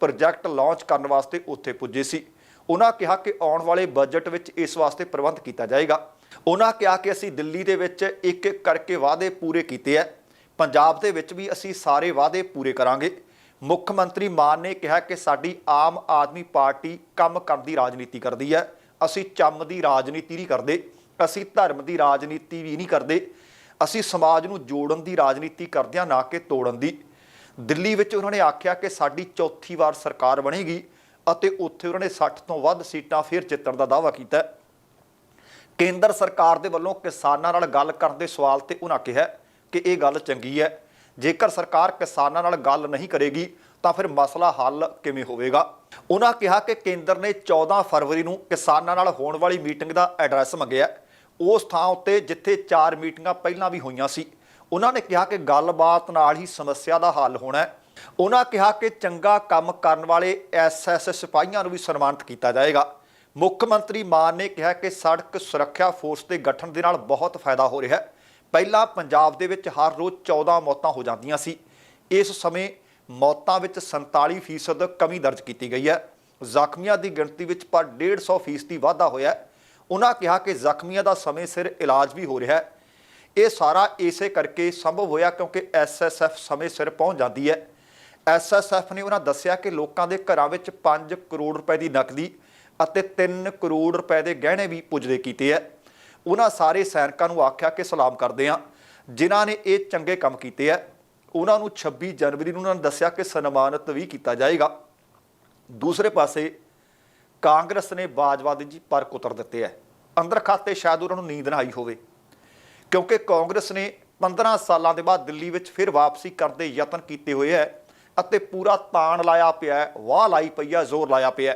ਪ੍ਰੋਜੈਕਟ ਲਾਂਚ ਕਰਨ ਵਾਸਤੇ ਉੱਥੇ ਪੁੱਜੇ ਸੀ। ਉਹਨਾਂ ਕਿਹਾ ਕਿ ਆਉਣ ਵਾਲੇ ਬਜਟ ਵਿੱਚ ਇਸ ਵਾਸਤੇ ਪ੍ਰਬੰਧ ਕੀਤਾ ਜਾਏਗਾ। ਉਹਨਾਂ ਕਿਹਾ ਕਿ ਅਸੀਂ ਦਿੱਲੀ ਦੇ ਵਿੱਚ ਇੱਕ ਇੱਕ ਕਰਕੇ ਵਾਅਦੇ ਪੂਰੇ ਕੀਤੇ ਹੈ ਪੰਜਾਬ ਦੇ ਵਿੱਚ ਵੀ ਅਸੀਂ ਸਾਰੇ ਵਾਅਦੇ ਪੂਰੇ ਕਰਾਂਗੇ। ਮੁੱਖ ਮੰਤਰੀ ਮਾਨ ਨੇ ਕਿਹਾ ਕਿ ਸਾਡੀ ਆਮ ਆਦਮੀ ਪਾਰਟੀ ਕੰਮ ਕਰਨ ਦੀ ਰਾਜਨੀਤੀ ਕਰਦੀ ਹੈ ਅਸੀਂ ਚੰਮ ਦੀ ਰਾਜਨੀਤੀ ਨਹੀਂ ਕਰਦੇ। ਅਸੀਂ ਧਰਮ ਦੀ ਰਾਜਨੀਤੀ ਵੀ ਨਹੀਂ ਕਰਦੇ। ਅਸੀਂ ਸਮਾਜ ਨੂੰ ਜੋੜਨ ਦੀ ਰਾਜਨੀਤੀ ਕਰਦੇ ਹਾਂ ਨਾ ਕਿ ਤੋੜਨ ਦੀ। ਦਿੱਲੀ ਵਿੱਚ ਉਹਨਾਂ ਨੇ ਆਖਿਆ ਕਿ ਸਾਡੀ ਚੌਥੀ ਵਾਰ ਸਰਕਾਰ ਬਣੇਗੀ। ਅਤੇ ਉੱਥੇ ਉਹਨਾਂ ਨੇ 60 ਤੋਂ ਵੱਧ ਸੀਟਾਂ ਫਿਰ ਜਿੱਤਣ ਦਾ ਦਾਅਵਾ ਕੀਤਾ ਕੇਂਦਰ ਸਰਕਾਰ ਦੇ ਵੱਲੋਂ ਕਿਸਾਨਾਂ ਨਾਲ ਗੱਲ ਕਰਨ ਦੇ ਸਵਾਲ ਤੇ ਉਹਨਾਂ ਕਿਹਾ ਕਿ ਇਹ ਗੱਲ ਚੰਗੀ ਹੈ। ਜੇਕਰ ਸਰਕਾਰ ਕਿਸਾਨਾਂ ਨਾਲ ਗੱਲ ਨਹੀਂ ਕਰੇਗੀ, ਤਾਂ ਫਿਰ ਮਸਲਾ ਹੱਲ ਕਿਵੇਂ ਹੋਵੇਗਾ? ਉਹਨਾਂ ਕਿਹਾ ਕਿ ਕੇਂਦਰ ਨੇ 14 ਫਰਵਰੀ ਨੂੰ ਕਿਸਾਨਾਂ ਨਾਲ ਹੋਣ ਵਾਲੀ ਮੀਟਿੰਗ ਦਾ ਐਡਰੈਸ ਮੰਗਿਆ। ਉਸ ਥਾਂ ਉੱਤੇ ਜਿੱਥੇ ਚਾਰ ਮੀਟਿੰਗਾਂ ਪਹਿਲਾਂ ਵੀ ਹੋਈਆਂ ਸੀ, ਉਹਨਾਂ ਨੇ ਕਿਹਾ ਕਿ ਗੱਲਬਾਤ ਨਾਲ ਹੀ ਸਮੱਸਿਆ ਦਾ ਹੱਲ ਹੋਣਾ ਹੈ। ਉਹਨਾਂ ਕਿਹਾ ਕਿ ਚੰਗਾ ਕੰਮ ਕਰਨ ਵਾਲੇ ਐਸਐਸ ਸਿਪਾਹੀਆਂ ਨੂੰ ਵੀ ਸਨਮਾਨਿਤ ਕੀਤਾ ਜਾਏਗਾ। ਮੁੱਖ ਮੰਤਰੀ ਮਾਨ ਨੇ ਕਿਹਾ ਕਿ ਸੜਕ ਸੁਰੱਖਿਆ ਫੋਰਸ ਦੇ ਗਠਨ ਦੇ ਨਾਲ ਬਹੁਤ ਫਾਇਦਾ ਹੋ ਰਿਹਾ ਹੈ। ਪਹਿਲਾਂ ਪੰਜਾਬ ਦੇ ਵਿੱਚ ਹਰ ਰੋਜ਼ 14 ਮੌਤਾਂ ਹੋ ਜਾਂਦੀਆਂ ਸੀ। ਇਸ ਸਮੇਂ ਮੌਤਾਂ ਵਿੱਚ 47% ਕਮੀ ਦਰਜ ਕੀਤੀ ਗਈ ਹੈ। ਜ਼ਖਮੀਆਂ ਦੀ ਗਿਣਤੀ ਵਿੱਚ ਪਰ 150 ਫੀਸਦੀ ਵਾਧਾ ਹੋਇਆ ਉਹਨਾਂ ਕਿਹਾ ਕਿ ਜ਼ਖਮੀਆਂ ਦਾ ਸਮੇਂ ਸਿਰ ਇਲਾਜ ਵੀ ਹੋ ਰਿਹਾ ਹੈ। ਇਹ ਸਾਰਾ ਇਸੇ ਕਰਕੇ ਸੰਭਵ ਹੋਇਆ ਕਿਉਂਕਿ ਐਸਐਸਐਫ ਸਮੇਂ ਸਿਰ ਪਹੁੰਚ ਜਾਂਦੀ ਹੈ। ਐਸਐਸਐਫ ਨੇ ਉਹਨਾਂ ਦੱਸਿਆ ਕਿ ਲੋਕਾਂ ਦੇ ਘਰਾਂ ਵਿੱਚ 5 ਕਰੋੜ ਰੁਪਏ ਦੀ ਨਕਦੀ ਅਤੇ 3 ਕਰੋੜ ਰੁਪਏ ਦੇ ਗਹਿਣੇ ਵੀ ਪੁੱਜਦੇ ਕੀਤੇ ਹੈ ਉਹਨਾਂ ਸਾਰੇ ਸੈਨਿਕਾਂ ਨੂੰ ਆਖਿਆ ਕਿ ਸਲਾਮ ਕਰਦੇ ਹਾਂ। ਜਿਨ੍ਹਾਂ ਨੇ ਇਹ ਚੰਗੇ ਕੰਮ ਕੀਤੇ ਹੈ ਉਹਨਾਂ ਨੂੰ 26 ਜਨਵਰੀ ਨੂੰ ਉਹਨਾਂ ਨੇ ਦੱਸਿਆ ਕਿ ਸਨਮਾਨਿਤ ਵੀ ਕੀਤਾ ਜਾਏਗਾ। ਦੂਸਰੇ ਪਾਸੇ, ਕਾਂਗਰਸ ਨੇ ਬਾਜਵਾ ਦੇ ਜੀ ਪਰ ਕੁਤਰ ਦਿੱਤੇ ਹੈ ਅੰਦਰ ਖਾਤੇ ਸ਼ਾਇਦ ਉਹਨਾਂ ਨੂੰ ਨੀਂਦ ਨਾ ਆਈ ਹੋਵੇ। ਕਿਉਂਕਿ ਕਾਂਗਰਸ ਨੇ 15 ਸਾਲਾਂ ਦੇ ਬਾਅਦ ਦਿੱਲੀ ਵਿੱਚ ਫਿਰ ਵਾਪਸੀ ਕਰਨ ਦੇ ਯਤਨ ਕੀਤੇ ਹੋਏ ਹੈ ਅਤੇ ਪੂਰਾ ਤਾਣ ਲਾਇਆ ਪਿਆ ਵਾਹ ਲਾਈ ਪਈ ਹੈ, ਜ਼ੋਰ ਲਾਇਆ ਪਿਆ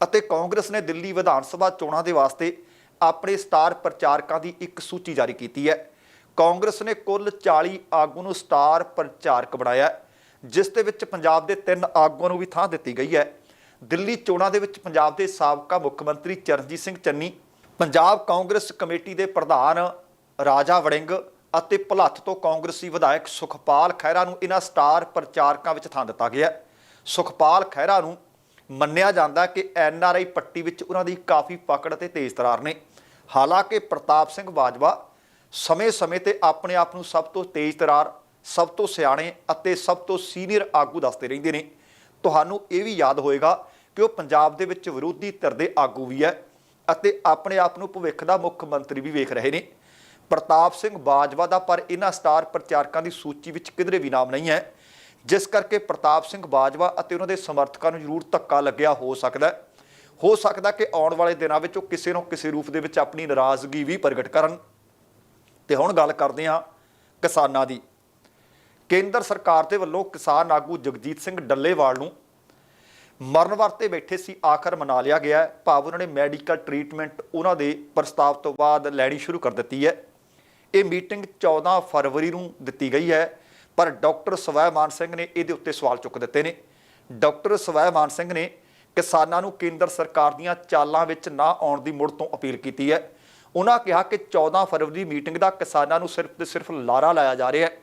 ਅਤੇ ਕਾਂਗਰਸ ਨੇ ਦਿੱਲੀ ਵਿਧਾਨ ਸਭਾ ਚੋਣਾਂ ਦੇ ਵਾਸਤੇ ਆਪਣੇ ਸਟਾਰ ਪ੍ਰਚਾਰਕਾਂ ਦੀ ਇੱਕ ਸੂਚੀ ਜਾਰੀ ਕੀਤੀ ਹੈ। ਕਾਂਗਰਸ ਨੇ ਕੁੱਲ 40 ਆਗੂ ਨੂੰ ਸਟਾਰ ਪ੍ਰਚਾਰਕ ਬਣਾਇਆ ਜਿਸ ਦੇ ਵਿੱਚ ਪੰਜਾਬ ਦੇ ਤਿੰਨ ਆਗੂਆਂ ਨੂੰ ਵੀ ਥਾਂ ਦਿੱਤੀ ਗਈ ਹੈ। ਦਿੱਲੀ ਚੋਣਾਂ ਦੇ ਵਿੱਚ ਪੰਜਾਬ ਦੇ ਸਾਬਕਾ ਮੁੱਖ ਮੰਤਰੀ ਚਰਨਜੀਤ ਸਿੰਘ ਚੰਨੀ, ਪੰਜਾਬ ਕਾਂਗਰਸ ਕਮੇਟੀ ਦੇ ਪ੍ਰਧਾਨ ਰਾਜਾ ਵੜਿੰਗ ਅਤੇ ਭਲੱਥ ਤੋਂ ਕਾਂਗਰਸੀ ਵਿਧਾਇਕ ਸੁਖਪਾਲ ਖਹਿਰਾ ਨੂੰ ਇਹਨਾਂ ਸਟਾਰ ਪ੍ਰਚਾਰਕਾਂ ਵਿੱਚ ਥਾਂ ਦਿੱਤਾ ਗਿਆ ਸੁਖਪਾਲ ਖਹਿਰਾ ਨੂੰ ਮੰਨਿਆ ਜਾਂਦਾ ਕਿ ਐਨ ਆਰ ਆਈ ਪੱਟੀ ਵਿੱਚ ਉਹਨਾਂ ਦੀ ਕਾਫੀ ਪਕੜ ਅਤੇ ਤੇਜ਼ ਤਰਾਰ ਨੇ। ਹਾਲਾਂਕਿ ਪ੍ਰਤਾਪ ਸਿੰਘ ਬਾਜਵਾ ਸਮੇਂ-ਸਮੇਂ ਤੇ ਆਪਣੇ ਆਪ ਨੂੰ ਸਭ ਤੋਂ ਤੇਜ਼ ਤਰਾਰ, ਸਭ ਤੋਂ ਸਿਆਣੇ ਅਤੇ ਸਭ ਤੋਂ ਸੀਨੀਅਰ ਆਗੂ ਦੱਸਦੇ ਰਹਿੰਦੇ ਨੇ। ਤੁਹਾਨੂੰ ਇਹ ਵੀ ਯਾਦ ਹੋਏਗਾ ਕਿ ਉਹ ਪੰਜਾਬ ਦੇ ਵਿੱਚ ਵਿਰੋਧੀ ਧਿਰ ਦੇ ਆਗੂ ਵੀ ਹੈ ਅਤੇ ਆਪਣੇ ਆਪ ਨੂੰ ਭਵਿੱਖ ਦਾ ਮੁੱਖ ਮੰਤਰੀ ਵੀ ਵੇਖ ਰਹੇ ਨੇ। ਪ੍ਰਤਾਪ ਸਿੰਘ ਬਾਜਵਾ ਦਾ, ਪਰ ਇਹਨਾਂ ਸਟਾਰ ਪ੍ਰਚਾਰਕਾਂ ਦੀ ਸੂਚੀ ਵਿੱਚ ਕਿਧਰੇ ਵੀ ਨਾਮ ਨਹੀਂ ਹੈ। ਜਿਸ ਕਰਕੇ ਪ੍ਰਤਾਪ ਸਿੰਘ ਬਾਜਵਾ ਅਤੇ ਉਹਨਾਂ ਦੇ ਸਮਰਥਕਾਂ ਨੂੰ ਜ਼ਰੂਰ ਧੱਕਾ ਲੱਗਿਆ ਹੋ ਸਕਦਾ ਹੈ। ਹੋ ਸਕਦਾ ਕਿ ਆਉਣ ਵਾਲੇ ਦਿਨਾਂ ਵਿੱਚ ਉਹ ਕਿਸੇ ਨਾ ਕਿਸੇ ਰੂਪ ਦੇ ਵਿੱਚ ਆਪਣੀ ਨਾਰਾਜ਼ਗੀ ਵੀ ਪ੍ਰਗਟ ਕਰਨ। ਤੇ ਹੁਣ ਗੱਲ ਕਰਦੇ ਹਾਂ ਕਿਸਾਨਾਂ ਦੀ। ਕੇਂਦਰ ਸਰਕਾਰ ਦੇ ਵੱਲੋਂ ਕਿਸਾਨ ਆਗੂ ਜਗਜੀਤ ਸਿੰਘ ਡੱਲੇਵਾਲ ਨੂੰ ਮਰਨ ਵਰਤੇ ਬੈਠੇ ਸੀ, ਆਖਰ ਮਨਾ ਲਿਆ ਗਿਆ ਭਾਵ ਉਹਨਾਂ ਨੇ ਮੈਡੀਕਲ ਟ੍ਰੀਟਮੈਂਟ ਉਹਨਾਂ ਦੇ ਪ੍ਰਸਤਾਵ ਤੋਂ ਬਾਅਦ ਲੈਣੀ ਸ਼ੁਰੂ ਕਰ ਦਿੱਤੀ ਹੈ। ਇਹ ਮੀਟਿੰਗ 14 ਫਰਵਰੀ ਨੂੰ ਦਿੱਤੀ ਗਈ ਹੈ, ਪਰ ਡਾਕਟਰ ਸਵੈਮਾਨ ਸਿੰਘ ਨੇ ਇਹਦੇ ਉੱਤੇ ਸਵਾਲ ਚੁੱਕ ਦਿੱਤੇ ਨੇ। ਡਾਕਟਰ ਸਵੈਮਾਨ ਸਿੰਘ ਨੇ ਕਿਸਾਨਾਂ ਨੂੰ ਕੇਂਦਰ ਸਰਕਾਰ ਦੀਆਂ ਚਾਲਾਂ ਵਿੱਚ ਨਾ ਆਉਣ ਦੀ ਮੁੜ ਤੋਂ ਅਪੀਲ ਕੀਤੀ ਹੈ। ਉਹਨਾਂ ਕਿਹਾ ਕਿ 14 ਫਰਵਰੀ ਦੀ ਮੀਟਿੰਗ ਦਾ ਕਿਸਾਨਾਂ ਨੂੰ ਸਿਰਫ ਤੇ ਸਿਰਫ ਲਾਰਾ ਲਾਇਆ ਜਾ ਰਿਹਾ ਹੈ।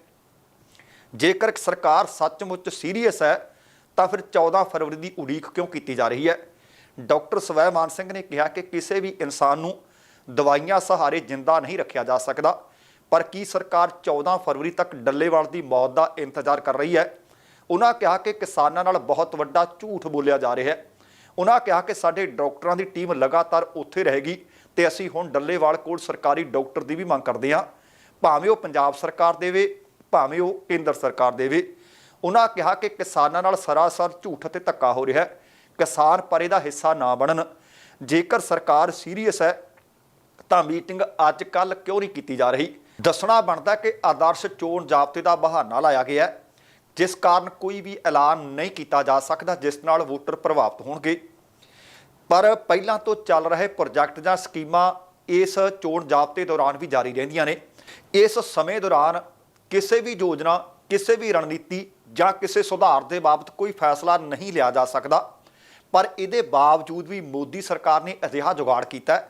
ਜੇਕਰ ਸਰਕਾਰ ਸੱਚਮੁੱਚ ਸੀਰੀਅਸ ਹੈ, ਤਾਂ ਫਿਰ 14 ਫਰਵਰੀ ਦੀ ਉਡੀਕ ਕਿਉਂ ਕੀਤੀ ਜਾ ਰਹੀ ਹੈ? ਡਾਕਟਰ ਸਵੈਮਾਨ ਸਿੰਘ ਨੇ ਕਿਹਾ ਕਿ ਕਿਸੇ ਵੀ ਇਨਸਾਨ ਨੂੰ ਦਵਾਈਆਂ ਸਹਾਰੇ ਜਿੰਦਾ ਨਹੀਂ ਰੱਖਿਆ ਜਾ ਸਕਦਾ। ਪਰ ਕੀ ਸਰਕਾਰ 14 ਫਰਵਰੀ ਤੱਕ ਡੱਲੇਵਾਲ ਦੀ ਮੌਤ ਦਾ ਇੰਤਜ਼ਾਰ ਕਰ ਰਹੀ ਹੈ? ਉਹਨਾਂ ਕਿਹਾ ਕਿ ਕਿਸਾਨਾਂ ਨਾਲ ਬਹੁਤ ਵੱਡਾ ਝੂਠ ਬੋਲਿਆ ਜਾ ਰਿਹਾ ਹੈ। ਉਹਨਾਂ ਕਿਹਾ ਕਿ ਸਾਡੇ ਡਾਕਟਰਾਂ ਦੀ ਟੀਮ ਲਗਾਤਾਰ ਉੱਥੇ ਰਹੇਗੀ ਤੇ ਅਸੀਂ ਹੁਣ ਡੱਲੇਵਾਲ ਕੋਲ ਸਰਕਾਰੀ ਡਾਕਟਰ ਦੀ ਵੀ ਮੰਗ ਕਰਦੇ ਹਾਂ। ਭਾਵੇਂ ਉਹ ਪੰਜਾਬ ਸਰਕਾਰ ਦੇਵੇ, ਭਾਵੇਂ ਉਹ ਕੇਂਦਰ ਸਰਕਾਰ ਦੇਵੇ। ਉਹਨਾਂ ਕਿਹਾ ਕਿ ਕਿਸਾਨਾਂ ਨਾਲ ਸਰਾਸਰ ਝੂਠ ਅਤੇ ਧੱਕਾ ਹੋ ਰਿਹਾ ਹੈ। ਕਿਸਾਨ ਪਰੇ ਦਾ ਹਿੱਸਾ ਨਾ ਬਣਨ। ਜੇਕਰ ਸਰਕਾਰ ਸੀਰੀਅਸ ਹੈ, ਤਾਂ ਮੀਟਿੰਗ ਅੱਜ ਕੱਲ ਕਿਉਂ ਨਹੀਂ ਕੀਤੀ ਜਾ ਰਹੀ? ਦੱਸਣਾ ਬਣਦਾ ਕਿ ਆਦਰਸ਼ ਚੋਣ ਜਾਬਤੇ ਦਾ ਬਹਾਨਾ ਲਾਇਆ ਗਿਆ ਹੈ, ਜਿਸ ਕਾਰਨ ਕੋਈ ਵੀ ਐਲਾਨ ਨਹੀਂ ਕੀਤਾ ਜਾ ਸਕਦਾ, ਜਿਸ ਨਾਲ ਵੋਟਰ ਪ੍ਰਭਾਵਿਤ ਹੋਣਗੇ। ਪਰ ਪਹਿਲਾਂ ਤੋਂ ਚੱਲ ਰਹੇ ਪ੍ਰੋਜੈਕਟ ਜਾਂ ਸਕੀਮਾਂ ਇਸ ਚੋਣ ਜਾਬਤੇ ਦੌਰਾਨ ਵੀ ਜਾਰੀ ਰਹਿੰਦੀਆਂ ਨੇ। ਇਸ ਸਮੇਂ ਦੌਰਾਨ ਕਿਸੇ ਵੀ ਯੋਜਨਾ, ਕਿਸੇ ਵੀ ਰਣਨੀਤੀ ਜਾਂ ਕਿਸੇ ਸੁਧਾਰ ਦੇ ਬਾਬਤ ਕੋਈ ਫੈਸਲਾ ਨਹੀਂ ਲਿਆ ਜਾ ਸਕਦਾ। ਪਰ ਇਹਦੇ ਬਾਵਜੂਦ ਵੀ ਮੋਦੀ ਸਰਕਾਰ ਨੇ ਅਜਿਹਾ ਜੁਗਾੜ ਕੀਤਾ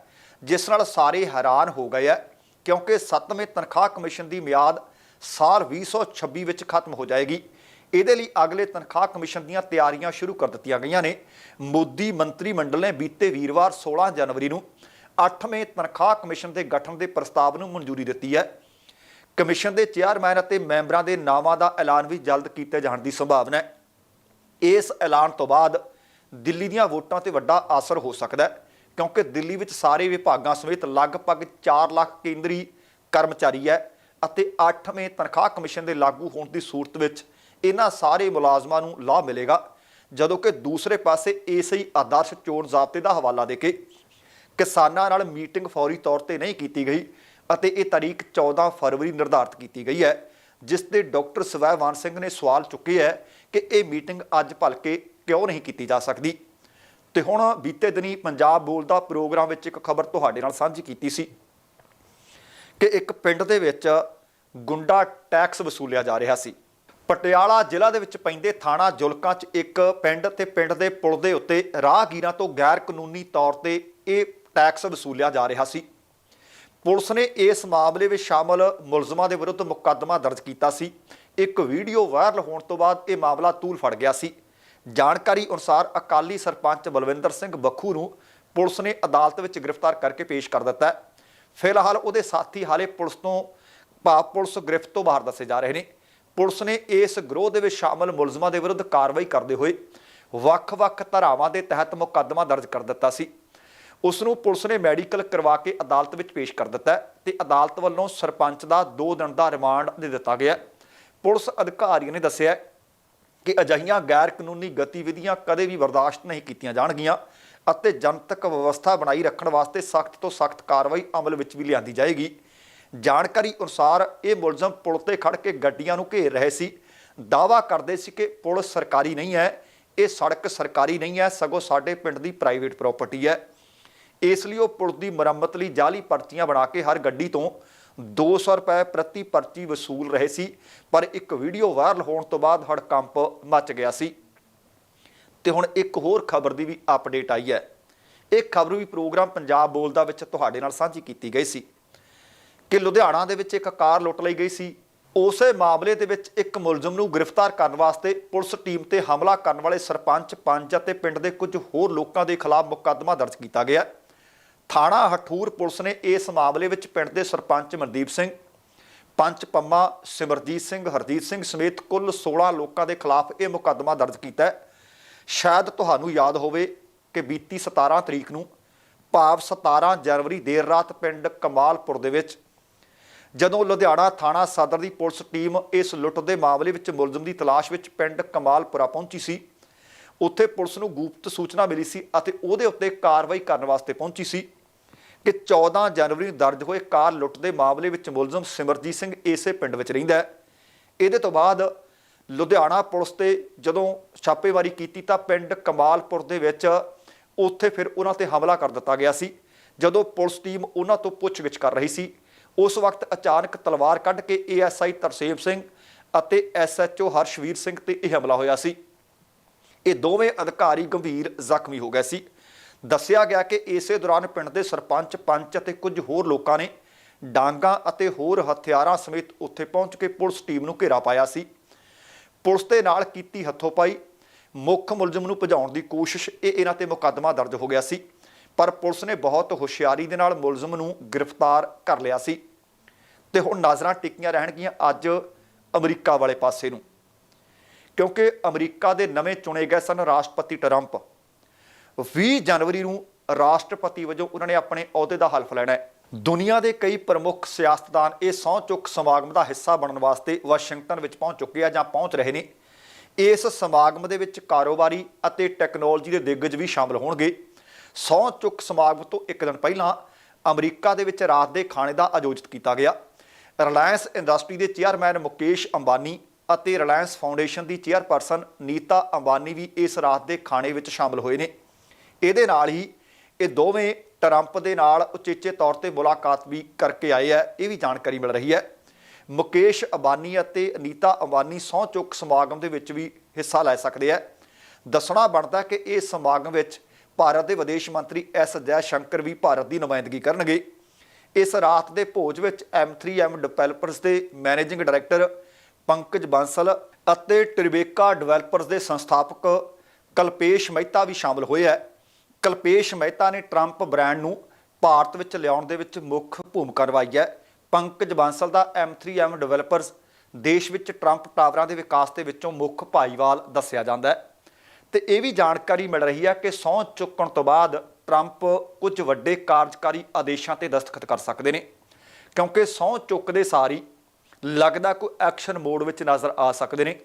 ਜਿਸ ਨਾਲ ਸਾਰੇ ਹੈਰਾਨ ਹੋ ਗਏ ਹੈ ਕਿਉਂਕਿ 7ਵੇਂ ਤਨਖਾਹ ਕਮਿਸ਼ਨ ਦੀ ਮਿਆਦ ਸਾਲ 2026 ਵਿੱਚ ਖਤਮ ਹੋ ਜਾਏਗੀ। ਇਹਦੇ ਲਈ ਅਗਲੇ ਤਨਖਾਹ ਕਮਿਸ਼ਨ ਦੀਆਂ ਤਿਆਰੀਆਂ ਸ਼ੁਰੂ ਕਰ ਦਿੱਤੀਆਂ ਗਈਆਂ ਨੇ। ਮੋਦੀ ਮੰਤਰੀ ਮੰਡਲ ਨੇ ਬੀਤੇ ਵੀਰਵਾਰ 16 ਜਨਵਰੀ ਨੂੰ 8ਵੇਂ ਤਨਖਾਹ ਕਮਿਸ਼ਨ ਦੇ ਗਠਨ ਦੇ ਪ੍ਰਸਤਾਵ ਨੂੰ ਮਨਜ਼ੂਰੀ ਦਿੱਤੀ ਹੈ। ਕਮਿਸ਼ਨ ਦੇ ਚੇਅਰਮੈਨ ਅਤੇ ਮੈਂਬਰਾਂ ਦੇ ਨਾਵਾਂ ਦਾ ਐਲਾਨ ਵੀ ਜਲਦ ਕੀਤੇ ਜਾਣ ਦੀ ਸੰਭਾਵਨਾ ਹੈ। ਇਸ ਐਲਾਨ ਤੋਂ ਬਾਅਦ ਦਿੱਲੀ ਦੀਆਂ ਵੋਟਾਂ ਤੇ ਵੱਡਾ ਅਸਰ ਹੋ ਸਕਦਾ ਹੈ। ਕਿਉਂਕਿ ਦਿੱਲੀ ਵਿੱਚ ਸਾਰੇ ਵਿਭਾਗਾਂ ਸਮੇਤ ਲਗਭਗ 4 ਲੱਖ ਕੇਂਦਰੀ ਕਰਮਚਾਰੀ ਹੈ ਅਤੇ 8ਵੇਂ ਤਨਖਾਹ ਕਮਿਸ਼ਨ ਦੇ ਲਾਗੂ ਹੋਣ ਦੀ ਸੂਰਤ ਵਿੱਚ ਇਹਨਾਂ ਸਾਰੇ ਮੁਲਾਜ਼ਮਾਂ ਨੂੰ ਲਾਭ ਮਿਲੇਗਾ। ਜਦੋਂ ਕਿ ਦੂਸਰੇ ਪਾਸੇ ਇਸੇ ਹੀ ਆਦਰਸ਼ ਚੋਣ ਜ਼ਾਬਤੇ ਦਾ ਹਵਾਲਾ ਦੇ ਕੇ ਕਿਸਾਨਾਂ ਨਾਲ ਮੀਟਿੰਗ ਫੌਰੀ ਤੌਰ ਤੇ ਨਹੀਂ ਕੀਤੀ ਗਈ ਅਤੇ ਇਹ ਤਾਰੀਖ 14 ਫਰਵਰੀ ਨਿਰਧਾਰਤ ਕੀਤੀ ਗਈ ਹੈ, ਜਿਸ ਤੇ ਡਾਕਟਰ ਸਵੈਵਾਨ ਸਿੰਘ ਨੇ ਸਵਾਲ ਚੁੱਕੇ ਹੈ ਕਿ ਇਹ ਮੀਟਿੰਗ ਅੱਜ ਭਲਕੇ ਕਿਉਂ ਨਹੀਂ ਕੀਤੀ ਜਾ ਸਕਦੀ। ਤੇ ਹੁਣ ਬੀਤੇ ਦਿਨੀ ਪੰਜਾਬ ਬੋਲਦਾ ਪ੍ਰੋਗਰਾਮ ਵਿੱਚ ਇੱਕ ਖਬਰ ਤੁਹਾਡੇ ਨਾਲ ਸਾਂਝੀ ਕੀਤੀ ਸੀ ਕਿ ਇੱਕ ਪਿੰਡ ਦੇ ਵਿੱਚ ਗੁੰਡਾ ਟੈਕਸ ਵਸੂਲਿਆ ਜਾ ਰਿਹਾ ਸੀ। ਪਟਿਆਲਾ ਜ਼ਿਲ੍ਹਾ ਦੇ ਵਿੱਚ ਪੈਂਦੇ ਥਾਣਾ ਜੁਲਕਾਂ 'ਚ ਇੱਕ ਪਿੰਡ ਤੇ ਪਿੰਡ ਦੇ ਪੁਲ ਦੇ ਉੱਤੇ ਰਾਹਗੀਰਾਂ ਤੋਂ ਗੈਰ ਕਾਨੂੰਨੀ ਤੌਰ ਤੇ ਇਹ ਟੈਕਸ ਵਸੂਲਿਆ ਜਾ ਰਿਹਾ ਸੀ। ਪੁਲਿਸ ਨੇ ਇਸ ਮਾਮਲੇ ਵਿੱਚ ਸ਼ਾਮਲ ਮੁਲਜ਼ਮਾਂ ਦੇ ਵਿਰੁੱਧ ਮੁਕੱਦਮਾ ਦਰਜ ਕੀਤਾ ਸੀ। ਇੱਕ ਵੀਡੀਓ ਵਾਇਰਲ ਹੋਣ ਤੋਂ ਬਾਅਦ ਇਹ ਮਾਮਲਾ ਤੂਲ ਫੜ ਗਿਆ ਸੀ। ਜਾਣਕਾਰੀ ਅਨੁਸਾਰ ਅਕਾਲੀ ਸਰਪੰਚ ਬਲਵਿੰਦਰ ਸਿੰਘ ਬੱਖੂ ਨੂੰ ਪੁਲਿਸ ਨੇ ਅਦਾਲਤ ਵਿੱਚ ਗ੍ਰਿਫਤਾਰ ਕਰਕੇ ਪੇਸ਼ ਕਰ ਦਿੱਤਾ ਫਿਲਹਾਲ ਉਹਦੇ ਸਾਥੀ ਹਾਲੇ ਪੁਲਿਸ ਤੋਂ ਭਾਵ ਪੁਲਿਸ ਗ੍ਰਿਫਤ ਤੋਂ ਬਾਹਰ ਦੱਸੇ ਜਾ ਰਹੇ ਨੇ। ਪੁਲਿਸ ਨੇ ਇਸ ਗਰੋਹ ਦੇ ਵਿੱਚ ਸ਼ਾਮਲ ਮੁਲਜ਼ਮਾਂ ਦੇ ਵਿਰੁੱਧ ਕਾਰਵਾਈ ਕਰਦੇ ਹੋਏ ਵੱਖ-ਵੱਖ ਧਾਰਾਵਾਂ ਦੇ ਤਹਿਤ ਮੁਕੱਦਮਾ ਦਰਜ ਕਰ ਦਿੱਤਾ ਸੀ। ਉਸ ਨੂੰ ਪੁਲਿਸ ਨੇ ਮੈਡੀਕਲ ਕਰਵਾ ਕੇ ਅਦਾਲਤ ਵਿੱਚ ਪੇਸ਼ ਕਰ ਦਿੱਤਾ ਹੈ ਤੇ ਅਦਾਲਤ ਵੱਲੋਂ ਸਰਪੰਚ ਦਾ 2 ਦਿਨ ਦਾ ਰਿਮਾਂਡ ਦੇ ਦਿੱਤਾ ਗਿਆ ਪੁਲਿਸ ਅਧਿਕਾਰੀਆਂ ਨੇ ਦੱਸਿਆ ਕਿ ਅਜਿਹੀਆਂ ਗੈਰ ਕਾਨੂੰਨੀ ਗਤੀਵਿਧੀਆਂ ਕਦੇ ਵੀ ਬਰਦਾਸ਼ਤ ਨਹੀਂ ਕੀਤੀਆਂ ਜਾਣਗੀਆਂ ਅਤੇ ਜਨਤਕ ਵਿਵਸਥਾ ਬਣਾਈ ਰੱਖਣ ਵਾਸਤੇ ਸਖਤ ਤੋਂ ਸਖਤ ਕਾਰਵਾਈ ਅਮਲ ਵਿੱਚ ਵੀ ਲਿਆਂਦੀ ਜਾਏਗੀ। ਜਾਣਕਾਰੀ ਅਨੁਸਾਰ ਇਹ ਮੁਲਜ਼ਮ ਪੁਲ ਤੇ ਖੜ ਕੇ ਗੱਡੀਆਂ ਨੂੰ ਘੇਰ ਰਹੇ ਸੀ। ਦਾਵਾ ਕਰਦੇ ਸੀ ਕਿ ਪੁਲ ਸਰਕਾਰੀ ਨਹੀਂ ਹੈ, ਇਹ ਸੜਕ ਸਰਕਾਰੀ ਨਹੀਂ ਹੈ, ਸਗੋਂ ਸਾਡੇ ਪਿੰਡ ਦੀ ਪ੍ਰਾਈਵੇਟ ਪ੍ਰਾਪਰਟੀ ਹੈ। ਇਸ ਲਈ ਉਹ ਪੁਲ ਦੀ ਮੁਰੰਮਤ ਲਈ ਜਾਲੀ ਪਰਚੀਆਂ ਬਣਾ ਕੇ ਹਰ ਗੱਡੀ ਤੋਂ 200 ਰੁਪਏ ਪ੍ਰਤੀ ਪਰਚੀ ਵਸੂਲ ਰਹੇ ਸੀ, ਪਰ ਇੱਕ ਵੀਡੀਓ ਵਾਇਰਲ ਹੋਣ ਤੋਂ ਬਾਅਦ ਹੜਕੰਪ ਮਚ ਗਿਆ ਸੀ। ਤੇ ਹੁਣ ਇੱਕ ਹੋਰ ਖਬਰ ਦੀ ਵੀ ਅਪਡੇਟ ਆਈ ਹੈ। ਇਹ ਖਬਰ ਵੀ ਪ੍ਰੋਗਰਾਮ ਪੰਜਾਬ ਬੋਲਦਾ ਵਿੱਚ ਤੁਹਾਡੇ ਨਾਲ ਸਾਂਝੀ ਕੀਤੀ ਗਈ ਸੀ ਕਿ ਲੁਧਿਆਣਾ ਦੇ ਵਿੱਚ ਇੱਕ ਕਾਰ ਲੁੱਟ ਲਈ ਗਈ ਸੀ। ਉਸੇ ਮਾਮਲੇ ਦੇ ਵਿੱਚ ਇੱਕ ਮੁਲਜ਼ਮ ਨੂੰ ਗ੍ਰਿਫਤਾਰ ਕਰਨ ਵਾਸਤੇ ਪੁਲਿਸ ਟੀਮ ਤੇ ਹਮਲਾ ਕਰਨ ਵਾਲੇ ਸਰਪੰਚ ਪੰਜ ਅਤੇ ਪਿੰਡ ਦੇ ਕੁਝ ਹੋਰ ਲੋਕਾਂ ਦੇ ਖਿਲਾਫ ਮੁਕੱਦਮਾ ਦਰਜ ਕੀਤਾ ਗਿਆ। ਹੈ। ਥਾਣਾ ਹਠੂਰ ਪੁਲਿਸ ਨੇ ਇਸ ਮਾਮਲੇ ਵਿੱਚ ਪਿੰਡ ਦੇ ਸਰਪੰਚ ਮਨਦੀਪ ਸਿੰਘ, ਪੰਚ ਪੰਮਾ ਸਿਮਰਜੀਤ ਸਿੰਘ, ਹਰਜੀਤ ਸਿੰਘ ਸਮੇਤ ਕੁੱਲ 16 ਲੋਕਾਂ ਦੇ ਖਿਲਾਫ ਇਹ ਮੁਕੱਦਮਾ ਦਰਜ ਕੀਤਾ ਹੈ। ਸ਼ਾਇਦ ਤੁਹਾਨੂੰ ਯਾਦ ਹੋਵੇ ਕਿ ਬੀਤੀ 17 ਤਰੀਕ ਨੂੰ ਭਾਵ 17 ਜਨਵਰੀ ਦੇਰ ਰਾਤ ਪਿੰਡ ਕਮਾਲਪੁਰ ਦੇ ਵਿੱਚ ਜਦੋਂ ਲੁਧਿਆਣਾ ਥਾਣਾ ਸਦਰ ਦੀ ਪੁਲਿਸ ਟੀਮ ਇਸ ਲੁੱਟ ਦੇ ਮਾਮਲੇ ਵਿੱਚ ਮੁਲਜ਼ਮ ਦੀ ਤਲਾਸ਼ ਵਿੱਚ ਪਿੰਡ ਕਮਾਲਪੁਰਾ ਪਹੁੰਚੀ ਸੀ, ਉੱਥੇ ਪੁਲਿਸ ਨੂੰ ਗੁਪਤ ਸੂਚਨਾ ਮਿਲੀ ਸੀ ਅਤੇ ਉਹਦੇ ਉੱਤੇ ਕਾਰਵਾਈ ਕਰਨ ਵਾਸਤੇ ਪਹੁੰਚੀ ਸੀ। ਕਿ 14 ਜਨਵਰੀ ਨੂੰ ਦਰਜ ਹੋਏ ਕਾਰ ਲੁੱਟ ਦੇ ਮਾਮਲੇ ਵਿੱਚ ਮੁਲਜ਼ਮ ਸਿਮਰਜੀਤ ਸਿੰਘ ਇਸੇ ਪਿੰਡ ਵਿੱਚ ਰਹਿੰਦਾ ਹੈ। ਇਹਦੇ ਤੋਂ ਬਾਅਦ ਲੁਧਿਆਣਾ ਪੁਲਿਸ ਤੇ ਜਦੋਂ ਛਾਪੇਮਾਰੀ ਕੀਤੀ ਤਾਂ ਪਿੰਡ ਕਮਾਲਪੁਰ ਦੇ ਵਿੱਚ ਉੱਥੇ ਫਿਰ ਉਹਨਾਂ ਤੇ ਹਮਲਾ ਕਰ ਦਿੱਤਾ ਗਿਆ ਸੀ। ਜਦੋਂ ਪੁਲਿਸ ਟੀਮ ਉਹਨਾਂ ਤੋਂ ਪੁੱਛਗਿੱਛ ਕਰ ਰਹੀ ਸੀ, ਉਸ ਵਕਤ ਅਚਾਨਕ ਤਲਵਾਰ ਕੱਢ ਕੇ ਏਐਸਆਈ ਤਰਸੇਮ ਸਿੰਘ ਅਤੇ ਐਸਐਚਓ ਹਰਸ਼ਵੀਰ ਸਿੰਘ ਤੇ ਇਹ ਹਮਲਾ ਹੋਇਆ ਸੀ। ਇਹ ਦੋਵੇਂ ਅਧਿਕਾਰੀ ਗੰਭੀਰ ਜ਼ਖਮੀ ਹੋ ਗਏ ਸੀ। ਦੱਸਿਆ ਗਿਆ ਕਿ ਇਸੇ ਦੌਰਾਨ ਪਿੰਡ ਦੇ ਸਰਪੰਚ, ਪੰਚ ਅਤੇ ਕੁਝ ਹੋਰ ਲੋਕਾਂ ਨੇ ਡਾਂਗਾਂ ਅਤੇ ਹੋਰ ਹਥਿਆਰਾਂ ਸਮੇਤ ਉੱਥੇ ਪਹੁੰਚ ਕੇ ਪੁਲਿਸ ਟੀਮ ਨੂੰ ਘੇਰਾ ਪਾਇਆ ਸੀ। ਪੁਲਿਸ ਦੇ ਨਾਲ ਕੀਤੀ ਹੱਥੋਂਪਾਈ ਮੁੱਖ ਮੁਲਜ਼ਮ ਨੂੰ ਭਜਾਉਣ ਦੀ ਕੋਸ਼ਿਸ਼, ਇਹ ਇਹਨਾਂ ਤੇ ਮੁਕੱਦਮਾ ਦਰਜ ਹੋ ਗਿਆ ਸੀ। ਪਰ ਪੁਲਿਸ ਨੇ ਬਹੁਤ ਹੁਸ਼ਿਆਰੀ ਦੇ ਨਾਲ ਮੁਲਜ਼ਮ ਨੂੰ ਗ੍ਰਿਫਤਾਰ ਕਰ ਲਿਆ ਸੀ। ਤੇ ਹੁਣ ਨਜ਼ਰਾਂ ਟਿੱਕੀਆਂ ਰਹਿਣਗੀਆਂ ਅੱਜ ਅਮਰੀਕਾ ਵਾਲੇ ਪਾਸੇ ਨੂੰ। ਕਿਉਂਕਿ ਅਮਰੀਕਾ ਦੇ ਨਵੇਂ ਚੁਣੇ ਗਏ ਸਨ ਰਾਸ਼ਟਰਪਤੀ ਟਰੰਪ। 20 ਜਨਵਰੀ ਨੂੰ ਰਾਸ਼ਟਰਪਤੀ ਵਜੋਂ ਉਹਨਾਂ ਨੇ ਆਪਣੇ ਅਹੁਦੇ ਦਾ ਹਲਫ ਲੈਣਾ ਹੈ। ਦੁਨੀਆ ਦੇ ਕਈ ਪ੍ਰਮੁੱਖ ਸਿਆਸਤਦਾਨ ਇਹ ਸਹੁੰ ਚੁੱਕ ਸਮਾਗਮ ਦਾ ਹਿੱਸਾ ਬਣਨ ਵਾਸਤੇ ਵਾਸ਼ਿੰਗਟਨ ਵਿੱਚ ਪਹੁੰਚ ਚੁੱਕੇ ਆ ਜਾਂ ਪਹੁੰਚ ਰਹੇ ਨੇ। ਇਸ ਸਮਾਗਮ ਦੇ ਵਿੱਚ ਕਾਰੋਬਾਰੀ ਅਤੇ ਟੈਕਨੋਲੋਜੀ ਦੇ ਦਿੱਗਜ ਵੀ ਸ਼ਾਮਲ ਹੋਣਗੇ। ਸਹੁੰ ਚੁੱਕ ਸਮਾਗਮ ਤੋਂ ਇੱਕ ਦਿਨ ਪਹਿਲਾਂ ਅਮਰੀਕਾ ਦੇ ਵਿੱਚ ਰਾਤ ਦੇ ਖਾਣੇ ਦਾ ਆਯੋਜਿਤ ਕੀਤਾ ਗਿਆ। ਰਿਲਾਇੰਸ ਇੰਡਸਟਰੀ ਦੇ ਚੇਅਰਮੈਨ ਮੁਕੇਸ਼ ਅੰਬਾਨੀ ਅਤੇ ਰਿਲਾਇੰਸ ਫਾਊਂਡੇਸ਼ਨ ਦੀ ਚੇਅਰਪਰਸਨ ਨੀਤਾ ਅੰਬਾਨੀ ਵੀ ਇਸ ਰਾਤ ਦੇ ਖਾਣੇ ਵਿੱਚ ਸ਼ਾਮਲ ਹੋਏ ਨੇ। ਇਹਦੇ ਨਾਲ ਹੀ ਇਹ ਦੋਵੇਂ ਟਰੰਪ ਦੇ ਨਾਲ ਉਚੇਚੇ ਤੌਰ ਤੇ ਮੁਲਾਕਾਤ ਵੀ ਕਰਕੇ ਆਏ ਆ, ਇਹ ਵੀ ਜਾਣਕਾਰੀ ਮਿਲ ਰਹੀ ਹੈ। ਮੁਕੇਸ਼ ਅੰਬਾਨੀ ਅਤੇ ਅਨੀਤਾ ਅੰਬਾਨੀ ਸਹੁੰ ਚੁੱਕ ਸਮਾਗਮ ਦੇ ਵਿੱਚ ਵੀ ਹਿੱਸਾ ਲੈ ਸਕਦੇ ਆ। ਦੱਸਣਾ ਬਣਦਾ ਕਿ ਇਹ ਸਮਾਗਮ ਵਿੱਚ ਭਾਰਤ ਦੇ ਵਿਦੇਸ਼ ਮੰਤਰੀ ਐਸ ਜੈ ਸ਼ੰਕਰ ਵੀ ਭਾਰਤ ਦੀ ਨੁਮਾਇੰਦਗੀ ਕਰਨਗੇ। ਇਸ ਰਾਤ ਦੇ ਭੋਜ ਵਿੱਚ M3M ਡਿਵੈਲਪਰਸ ਦੇ ਮੈਨੇਜਿੰਗ ਡਾਇਰੈਕਟਰ ਪੰਕਜ ਬਾਂਸਲ ਅਤੇ ਟ੍ਰਿਬੇਕਾ ਡਿਵੈਲਪਰਸ ਦੇ ਸੰਸਥਾਪਕ ਕਲਪੇਸ਼ ਮਹਿਤਾ ਵੀ ਸ਼ਾਮਲ ਹੋਏ ਹੈ ਕਲਪੇਸ਼ ਮਹਿਤਾ ਨੇ ਟਰੰਪ ਬ੍ਰਾਂਡ ਨੂੰ ਭਾਰਤ ਵਿੱਚ ਲਿਆਉਣ ਦੇ ਵਿੱਚ ਮੁੱਖ ਭੂਮਿਕਾ ਨਿਭਾਈ ਹੈ। ਪੰਕਜ ਬਾਂਸਲ ਦਾ M3M ਡਿਵੈਲਪਰਸ ਦੇਸ਼ ਵਿੱਚ ਟਰੰਪ ਟਾਵਰਾਂ ਦੇ ਵਿਕਾਸ ਦੇ ਵਿੱਚੋਂ ਮੁੱਖ ਭਾਈਵਾਲ ਦੱਸਿਆ ਜਾਂਦਾ ਹੈ। ਤੇ ਇਹ ਵੀ ਜਾਣਕਾਰੀ ਮਿਲ ਰਹੀ ਹੈ ਕਿ ਸਹੁੰ ਚੁੱਕਣ ਤੋਂ ਬਾਅਦ ਟਰੰਪ ਕੁਝ ਵੱਡੇ ਕਾਰਜਕਾਰੀ ਆਦੇਸ਼ਾਂ ਤੇ ਦਸਤਖਤ ਕਰ ਸਕਦੇ ਨੇ, ਕਿਉਂਕਿ ਸਹੁੰ ਚੁੱਕਦੇ ਸਾਰੀ ਲੱਗਦਾ ਕੋਈ ਐਕਸ਼ਨ ਮੋਡ ਵਿੱਚ ਨਜ਼ਰ ਆ ਸਕਦੇ ਨੇ।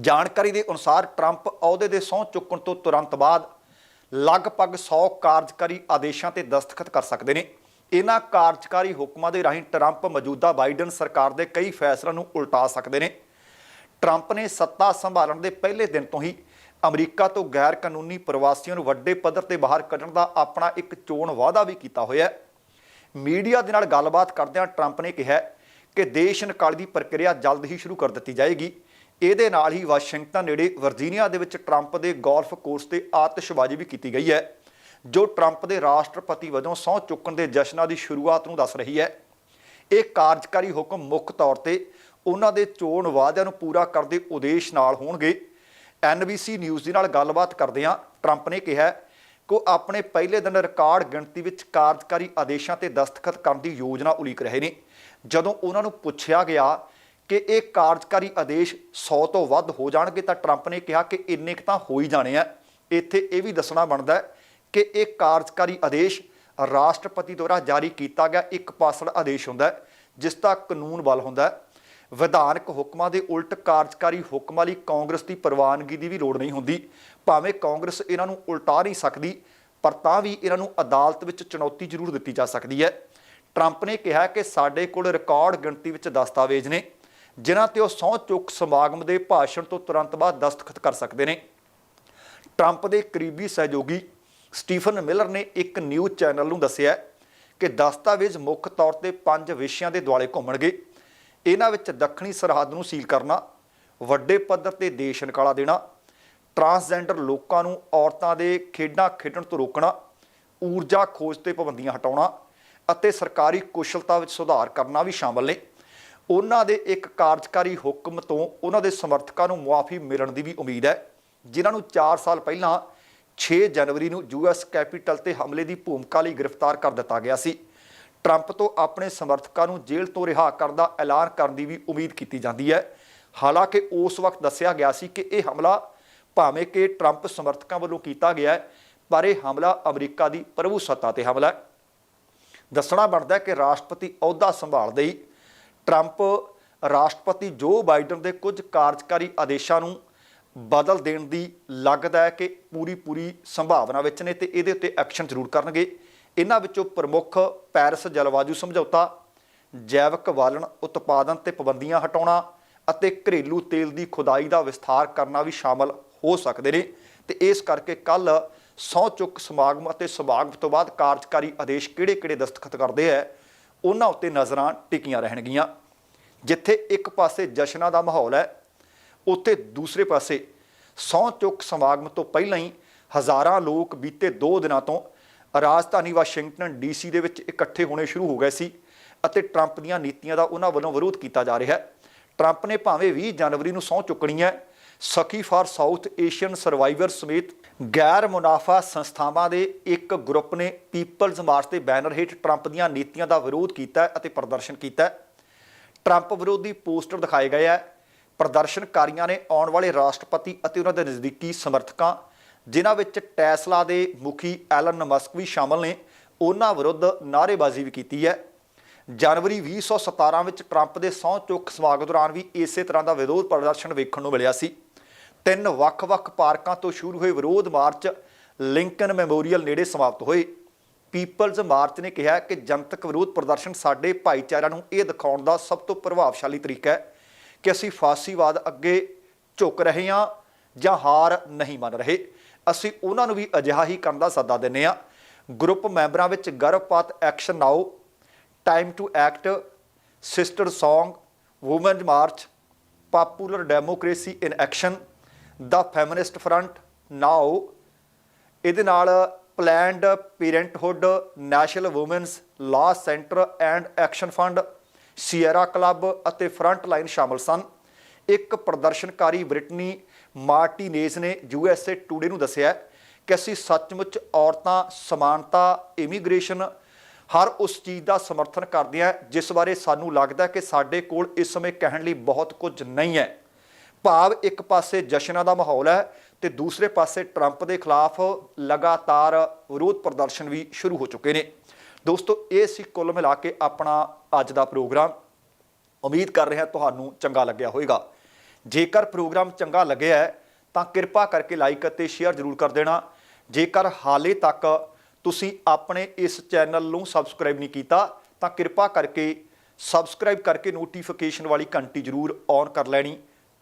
ਜਾਣਕਾਰੀ ਦੇ ਅਨੁਸਾਰ ਟਰੰਪ ਅਹੁਦੇ ਦੇ ਸਹੁੰ ਚੁੱਕਣ ਤੋਂ ਤੁਰੰਤ ਬਾਅਦ ਲਗਭਗ 100 ਕਾਰਜਕਾਰੀ ਆਦੇਸ਼ਾਂ ਤੇ ਦਸਤਖਤ ਕਰ ਸਕਦੇ ਨੇ। ਇਹਨਾਂ ਕਾਰਜਕਾਰੀ ਹੁਕਮਾਂ ਦੇ ਰਾਹੀਂ ਟਰੰਪ ਮੌਜੂਦਾ ਬਾਈਡਨ ਸਰਕਾਰ ਦੇ ਕਈ ਫੈਸਲਿਆਂ ਨੂੰ ਉਲਟਾ ਸਕਦੇ ਨੇ। ਟਰੰਪ ਨੇ ਸੱਤਾ ਸੰਭਾਲਣ ਦੇ ਪਹਿਲੇ ਦਿਨ ਤੋਂ ਹੀ ਅਮਰੀਕਾ ਤੋਂ ਗੈਰ ਕਾਨੂੰਨੀ ਪ੍ਰਵਾਸੀਆਂ ਨੂੰ ਵੱਡੇ ਪੱਧਰ ਤੇ ਬਾਹਰ ਕੱਢਣ ਦਾ ਆਪਣਾ ਇੱਕ ਚੋਣ ਵਾਅਦਾ ਵੀ ਕੀਤਾ ਹੋਇਆ ਹੈ। ਮੀਡੀਆ ਦੇ ਨਾਲ ਗੱਲਬਾਤ ਕਰਦਿਆਂ ਟਰੰਪ ਨੇ ਕਿਹਾ ਕਿ ਦੇਸ਼ ਨਿਕਾਲ ਦੀ ਪ੍ਰਕਿਰਿਆ ਜਲਦ ਹੀ ਸ਼ੁਰੂ ਕਰ ਦਿੱਤੀ ਜਾਏਗੀ। ਇਹਦੇ ਨਾਲ ਹੀ ਵਾਸ਼ਿੰਗਟਨ ਨੇੜੇ ਵਰਜੀਨੀਆ ਦੇ ਵਿੱਚ ਟਰੰਪ ਦੇ ਗੋਲਫ ਕੋਰਸ ਤੇ ਆਤਿਸ਼ਬਾਜ਼ੀ ਵੀ ਕੀਤੀ ਗਈ ਹੈ, ਜੋ ਟਰੰਪ ਦੇ ਰਾਸ਼ਟਰਪਤੀ ਵਜੋਂ ਸਹੁੰ ਚੁੱਕਣ ਦੇ ਜਸ਼ਨਾਂ ਦੀ ਸ਼ੁਰੂਆਤ ਨੂੰ ਦੱਸ ਰਹੀ ਹੈ। ਇਹ ਕਾਰਜਕਾਰੀ ਹੁਕਮ ਮੁੱਖ ਤੌਰ ਤੇ ਉਹਨਾਂ ਦੇ ਚੋਣ ਵਾਅਦਿਆਂ ਨੂੰ ਪੂਰਾ ਕਰਨ ਦੇ ਉਦੇਸ਼ ਨਾਲ ਹੋਣਗੇ। NBC ਨਿਊਜ਼ ਦੇ ਨਾਲ ਗੱਲਬਾਤ ਕਰਦਿਆਂ ਟਰੰਪ ਨੇ ਕਿਹਾ ਕਿ ਉਹ ਆਪਣੇ ਪਹਿਲੇ ਦਿਨ ਰਿਕਾਰਡ ਗਿਣਤੀ ਵਿੱਚ ਕਾਰਜਕਾਰੀ ਆਦੇਸ਼ਾਂ ਤੇ ਦਸਤਖਤ ਕਰਨ ਦੀ ਯੋਜਨਾ ਉਲੀਕ ਰਹੇ ਨੇ। ਜਦੋਂ ਉਹਨਾਂ ਨੂੰ ਪੁੱਛਿਆ ਗਿਆ ਕਿ ਇਹ ਕਾਰਜਕਾਰੀ ਆਦੇਸ਼ 100 ਤੋਂ ਵੱਧ ਹੋ ਜਾਣਗੇ ਤਾਂ ਟਰੰਪ ਨੇ ਕਿਹਾ ਕਿ ਇੰਨੇ ਕੁ ਤਾਂ ਹੋ ਹੀ ਜਾਣੇ ਆ। ਇੱਥੇ ਇਹ ਵੀ ਦੱਸਣਾ ਬਣਦਾ ਹੈ ਕਿ ਇਹ ਕਾਰਜਕਾਰੀ ਆਦੇਸ਼ ਰਾਸ਼ਟਰਪਤੀ ਦੁਆਰਾ ਜਾਰੀ ਕੀਤਾ ਗਿਆ ਇੱਕ ਪਾਸੜ ਆਦੇਸ਼ ਹੁੰਦਾ ਹੈ, ਜਿਸ ਦਾ ਕਾਨੂੰਨ ਬਲ ਹੁੰਦਾ ਹੈ। ਵਿਧਾਨਕ ਹੁਕਮਾਂ ਦੇ ਉਲਟ ਕਾਰਜਕਾਰੀ ਹੁਕਮਾਂ ਲਈ ਕਾਂਗਰਸ ਦੀ ਪ੍ਰਵਾਨਗੀ ਦੀ ਵੀ ਲੋੜ ਨਹੀਂ ਹੁੰਦੀ। ਭਾਵੇਂ ਕਾਂਗਰਸ ਇਹਨਾਂ ਨੂੰ ਉਲਟਾ ਨਹੀਂ ਸਕਦੀ, ਪਰ ਤਾਂ ਵੀ ਇਹਨਾਂ ਨੂੰ ਅਦਾਲਤ ਵਿੱਚ ਚੁਣੌਤੀ ਜ਼ਰੂਰ ਦਿੱਤੀ ਜਾ ਸਕਦੀ ਹੈ। ਟਰੰਪ ਨੇ ਕਿਹਾ ਕਿ ਸਾਡੇ ਕੋਲ ਰਿਕਾਰਡ ਗਿਣਤੀ ਵਿੱਚ ਦਸਤਾਵੇਜ਼ ਨੇ। ਜਿਨ੍ਹਾਂ ਤੇ ਉਹ ਸਹੁੰ ਚੁੱਕ ਸਮਾਗਮ ਦੇ ਭਾਸ਼ਣ ਤੋਂ ਤੁਰੰਤ ਬਾਅਦ ਦਸਤਖਤ ਕਰ ਸਕਦੇ ਨੇ। ਟਰੰਪ ਦੇ ਕਰੀਬੀ ਸਹਿਯੋਗੀ ਸਟੀਫਨ ਮਿਲਰ ਨੇ ਇੱਕ ਨਿਊਜ਼ ਚੈਨਲ ਨੂੰ ਦੱਸਿਆ ਕਿ ਦਸਤਾਵੇਜ਼ ਮੁੱਖ ਤੌਰ ਤੇ ਪੰਜ ਵਿਸ਼ਿਆਂ ਦੇ ਦੁਆਲੇ ਘੁੰਮਣਗੇ। ਇਹਨਾਂ ਵਿੱਚ ਦੱਖਣੀ ਸਰਹੱਦ ਨੂੰ ਸੀਲ ਕਰਨਾ, ਵੱਡੇ ਪੱਧਰ ਤੇ ਦੇਸ਼ ਨਿਕਾਲਾ ਦੇਣਾ, ਟਰਾਂਸਜੈਂਡਰ ਲੋਕਾਂ ਨੂੰ ਔਰਤਾਂ ਦੇ ਖੇਡਾਂ ਖੇਡਣ ਤੋਂ ਰੋਕਣਾ, ਊਰਜਾ ਖੋਜ ਤੇ ਪਾਬੰਦੀਆਂ ਹਟਾਉਣਾ ਅਤੇ ਸਰਕਾਰੀ ਕੁਸ਼ਲਤਾ ਵਿੱਚ ਸੁਧਾਰ ਕਰਨਾ ਵੀ ਸ਼ਾਮਲ ਨੇ। ਉਹਨਾਂ ਦੇ ਇੱਕ ਕਾਰਜਕਾਰੀ ਹੁਕਮ ਤੋਂ ਉਹਨਾਂ ਦੇ ਸਮਰਥਕਾਂ ਨੂੰ ਮੁਆਫੀ ਮਿਲਣ ਦੀ ਵੀ ਉਮੀਦ ਹੈ, ਜਿਨ੍ਹਾਂ ਨੂੰ 4 ਸਾਲ ਪਹਿਲਾਂ 6 ਜਨਵਰੀ ਨੂੰ ਯੂਐਸ ਕੈਪੀਟਲ ਤੇ ਹਮਲੇ ਦੀ ਭੂਮਿਕਾ ਲਈ ਗ੍ਰਿਫਤਾਰ ਕਰ ਦਿੱਤਾ ਗਿਆ ਸੀ। ਟਰੰਪ ਤੋਂ ਆਪਣੇ ਸਮਰਥਕਾਂ ਨੂੰ ਜੇਲ੍ਹ ਤੋਂ ਰਿਹਾ ਕਰਨ ਦਾ ਐਲਾਨ ਕਰਨ ਦੀ ਵੀ ਉਮੀਦ ਕੀਤੀ ਜਾਂਦੀ ਹੈ। ਹਾਲਾਂਕਿ ਉਸ ਵਕਤ ਦੱਸਿਆ ਗਿਆ ਸੀ ਕਿ ਇਹ ਹਮਲਾ ਭਾਵੇਂ ਕਿ ਟਰੰਪ ਸਮਰਥਕਾਂ ਵੱਲੋਂ ਕੀਤਾ ਗਿਆ ਪਰ ਇਹ ਹਮਲਾ ਅਮਰੀਕਾ ਦੀ ਪ੍ਰਭੂ ਸੱਤਾ ਤੇ ਹਮਲਾ ਹੈ। ਦੱਸਣਾ ਬਣਦਾ ਹੈ ਕਿ ਰਾਸ਼ਟਰਪਤੀ ਅਹੁਦਾ ਸੰਭਾਲਦੇ ਹੀ ਟਰੰਪ ਰਾਸ਼ਟਰਪਤੀ ਜੋ ਬਾਈਡਨ ਦੇ ਕੁਝ ਕਾਰਜਕਾਰੀ ਆਦੇਸ਼ਾਂ ਨੂੰ ਬਦਲ ਦੇਣ ਦੀ ਲੱਗਦਾ ਹੈ ਕਿ ਪੂਰੀ ਪੂਰੀ ਸੰਭਾਵਨਾ ਵਿੱਚ ਨੇ ਤੇ ਇਹਦੇ ਉੱਤੇ ਐਕਸ਼ਨ ਜ਼ਰੂਰ ਕਰਨਗੇ। ਇਹਨਾਂ ਵਿੱਚੋਂ ਪ੍ਰਮੁੱਖ ਪੈਰਿਸ ਜਲਵਾਯੂ ਸਮਝੌਤਾ, ਜੈਵਿਕ ਵਾਲਣ ਉਤਪਾਦਨ ਤੇ ਪਾਬੰਦੀਆਂ ਹਟਾਉਣਾ ਅਤੇ ਘਰੇਲੂ ਤੇਲ ਦੀ ਖੁਦਾਈ ਦਾ ਵਿਸਥਾਰ ਕਰਨਾ ਵੀ ਸ਼ਾਮਲ ਹੋ ਸਕਦੇ ਨੇ। ਤੇ ਇਸ ਕਰਕੇ ਕੱਲ ਸਹੁੰ ਚੁੱਕ ਸਮਾਗਮ ਅਤੇ ਸਮਾਗਮ ਤੋਂ ਬਾਅਦ ਕਾਰਜਕਾਰੀ ਆਦੇਸ਼ ਕਿਹੜੇ-ਕਿਹੜੇ ਦਸਤਖਤ ਕਰਦੇ ਹੈ ਉਹਨਾਂ ਉੱਤੇ ਨਜ਼ਰਾਂ ਟਿਕੀਆਂ ਰਹਿਣਗੀਆਂ। ਜਿੱਥੇ ਇੱਕ ਪਾਸੇ ਜਸ਼ਨਾਂ ਦਾ ਮਾਹੌਲ ਹੈ, ਉੱਥੇ ਦੂਸਰੇ ਪਾਸੇ ਸਹੁੰ ਚੁੱਕ ਸਮਾਗਮ ਤੋਂ ਪਹਿਲਾਂ ਹੀ ਹਜ਼ਾਰਾਂ ਲੋਕ ਬੀਤੇ 2 ਦਿਨਾਂ ਤੋਂ ਰਾਜਧਾਨੀ ਵਾਸ਼ਿੰਗਟਨ ਡੀਸੀ ਦੇ ਵਿੱਚ ਇਕੱਠੇ ਹੋਣੇ ਸ਼ੁਰੂ ਹੋ ਗਏ ਸੀ ਅਤੇ ਟਰੰਪ ਦੀਆਂ ਨੀਤੀਆਂ ਦਾ ਉਹਨਾਂ ਵੱਲੋਂ ਵਿਰੋਧ ਕੀਤਾ ਜਾ ਰਿਹਾ ਹੈ। ਟਰੰਪ ਨੇ ਭਾਵੇਂ 20 ਜਨਵਰੀ ਨੂੰ ਸਹੁੰ ਚੁੱਕਣੀ ਹੈ ਸਖੀ ਫਾਰ ਸਾਊਥ ਏਸ਼ੀਅਨ ਸਰਵਾਈਵਰ ਸਮੇਤ ਗੈਰ ਮੁਨਾਫਾ ਸੰਸਥਾਵਾਂ ਦੇ ਇੱਕ ਗਰੁੱਪ ਨੇ ਪੀਪਲਜ਼ ਮਾਰਚ ਦੇ ਬੈਨਰ ਹੇਠ ਟਰੰਪ ਦੀਆਂ ਨੀਤੀਆਂ ਦਾ ਵਿਰੋਧ ਕੀਤਾ ਅਤੇ ਪ੍ਰਦਰਸ਼ਨ ਕੀਤਾ ਟਰੰਪ ਵਿਰੋਧੀ ਪੋਸਟਰ ਦਿਖਾਏ ਗਏ ਹੈ। ਪ੍ਰਦਰਸ਼ਨਕਾਰੀਆਂ ਨੇ ਆਉਣ ਵਾਲੇ ਰਾਸ਼ਟਰਪਤੀ ਅਤੇ ਉਹਨਾਂ ਦੇ ਨਜ਼ਦੀਕੀ ਸਮਰਥਕਾਂ, ਜਿਨ੍ਹਾਂ ਵਿੱਚ ਟੈਸਲਾ ਦੇ ਮੁਖੀ ਐਲਨ ਮਸਕ ਵੀ ਸ਼ਾਮਲ ਨੇ, ਉਹਨਾਂ ਵਿਰੁੱਧ ਨਾਅਰੇਬਾਜ਼ੀ ਵੀ ਕੀਤੀ ਹੈ। ਜਨਵਰੀ 2017 ਵਿੱਚ ਟਰੰਪ ਦੇ ਸਹੁੰ ਚੁੱਕ ਸਮਾਗਮ ਦੌਰਾਨ ਵੀ ਇਸੇ ਤਰ੍ਹਾਂ ਦਾ ਵਿਰੋਧ ਪ੍ਰਦਰਸ਼ਨ ਵੇਖਣ ਨੂੰ ਮਿਲਿਆ ਸੀ। ਤਿੰਨ ਵੱਖ-ਵੱਖ ਪਾਰਕਾਂ ਤੋਂ ਸ਼ੁਰੂ ਹੋਏ ਵਿਰੋਧ ਮਾਰਚ ਲਿੰਕਨ ਮੈਮੋਰੀਅਲ ਨੇੜੇ ਸਮਾਪਤ ਹੋਏ। ਪੀਪਲਜ਼ ਮਾਰਚ ਨੇ ਕਿਹਾ ਕਿ ਜਨਤਕ ਵਿਰੋਧ ਪ੍ਰਦਰਸ਼ਨ ਸਾਡੇ ਭਾਈਚਾਰਿਆਂ ਨੂੰ ਇਹ ਦਿਖਾਉਣ ਦਾ ਸਭ ਤੋਂ ਪ੍ਰਭਾਵਸ਼ਾਲੀ ਤਰੀਕਾ ਹੈ ਕਿ ਅਸੀਂ ਫਾਸੀਵਾਦ ਅੱਗੇ ਝੁਕ ਰਹੇ ਹਾਂ ਜਾਂ ਹਾਰ ਨਹੀਂ ਮੰਨ ਰਹੇ। ਅਸੀਂ ਉਹਨਾਂ ਨੂੰ ਵੀ ਅਜਿਹਾ ਹੀ ਕਰਨ ਦਾ ਸੱਦਾ ਦਿੰਨੇ ਆ ਗਰੁੱਪ ਮੈਂਬਰਾਂ ਵਿੱਚ ਗਰਭਪਾਤ action now, time to act, sister Song women's march, popular democracy in action the feminist front, now. ਇਹਦੇ ਨਾਲ planned parenthood, national women's law center and action fund Sierra club ਅਤੇ ਫਰੰਟ ਲਾਈਨ ਸ਼ਾਮਲ ਸਨ। ਇੱਕ ਪ੍ਰਦਰਸ਼ਨਕਾਰੀ ਬ੍ਰਿਟਨੀ ਮਾਰਟੀਨੇਜ਼ ਨੇ USA today ਨੂੰ ਦੱਸਿਆ ਕਿ ਅਸੀਂ ਸੱਚਮੁੱਚ ਔਰਤਾਂ, ਸਮਾਨਤਾ, ਇਮੀਗ੍ਰੇਸ਼ਨ, ਹਰ ਉਸ ਚੀਜ਼ ਦਾ ਸਮਰਥਨ ਕਰਦੇ ਹਾਂ, ਜਿਸ ਬਾਰੇ ਸਾਨੂੰ ਲੱਗਦਾ ਕਿ ਸਾਡੇ ਕੋਲ ਇਸ ਸਮੇਂ ਕਹਿਣ ਲਈ ਬਹੁਤ ਕੁਝ ਨਹੀਂ ਹੈ। ਭਾਵ ਇੱਕ ਪਾਸੇ ਜਸ਼ਨਾਂ ਦਾ ਮਾਹੌਲ ਹੈ ਤੇ ਦੂਸਰੇ ਪਾਸੇ ਟਰੰਪ ਦੇ ਖਿਲਾਫ ਲਗਾਤਾਰ ਵਿਰੋਧ ਪ੍ਰਦਰਸ਼ਨ ਵੀ ਸ਼ੁਰੂ ਹੋ ਚੁੱਕੇ ਨੇ। ਦੋਸਤੋ, ਇਹ ਸੀ ਕੁੱਲ ਮਿਲਾ ਕੇ ਆਪਣਾ ਅੱਜ ਦਾ ਪ੍ਰੋਗਰਾਮ। ਉਮੀਦ ਕਰ ਰਿਹਾ ਤੁਹਾਨੂੰ ਚੰਗਾ ਲੱਗਿਆ ਹੋਵੇਗਾ। ਜੇਕਰ ਪ੍ਰੋਗਰਾਮ ਚੰਗਾ ਲੱਗਿਆ ਤਾਂ ਕਿਰਪਾ ਕਰਕੇ ਲਾਈਕ ਅਤੇ ਸ਼ੇਅਰ ਜ਼ਰੂਰ ਕਰ ਦੇਣਾ। ਜੇਕਰ ਹਾਲੇ ਤੱਕ ਤੁਸੀਂ ਆਪਣੇ ਇਸ ਚੈਨਲ ਨੂੰ ਸਬਸਕ੍ਰਾਈਬ ਨਹੀਂ ਕੀਤਾ, ਤਾਂ ਕਿਰਪਾ ਕਰਕੇ ਸਬਸਕ੍ਰਾਈਬ ਕਰਕੇ ਨੋਟੀਫਿਕੇਸ਼ਨ ਵਾਲੀ ਘੰਟੀ ਜ਼ਰੂਰ ਔਨ ਕਰ ਲੈਣੀ।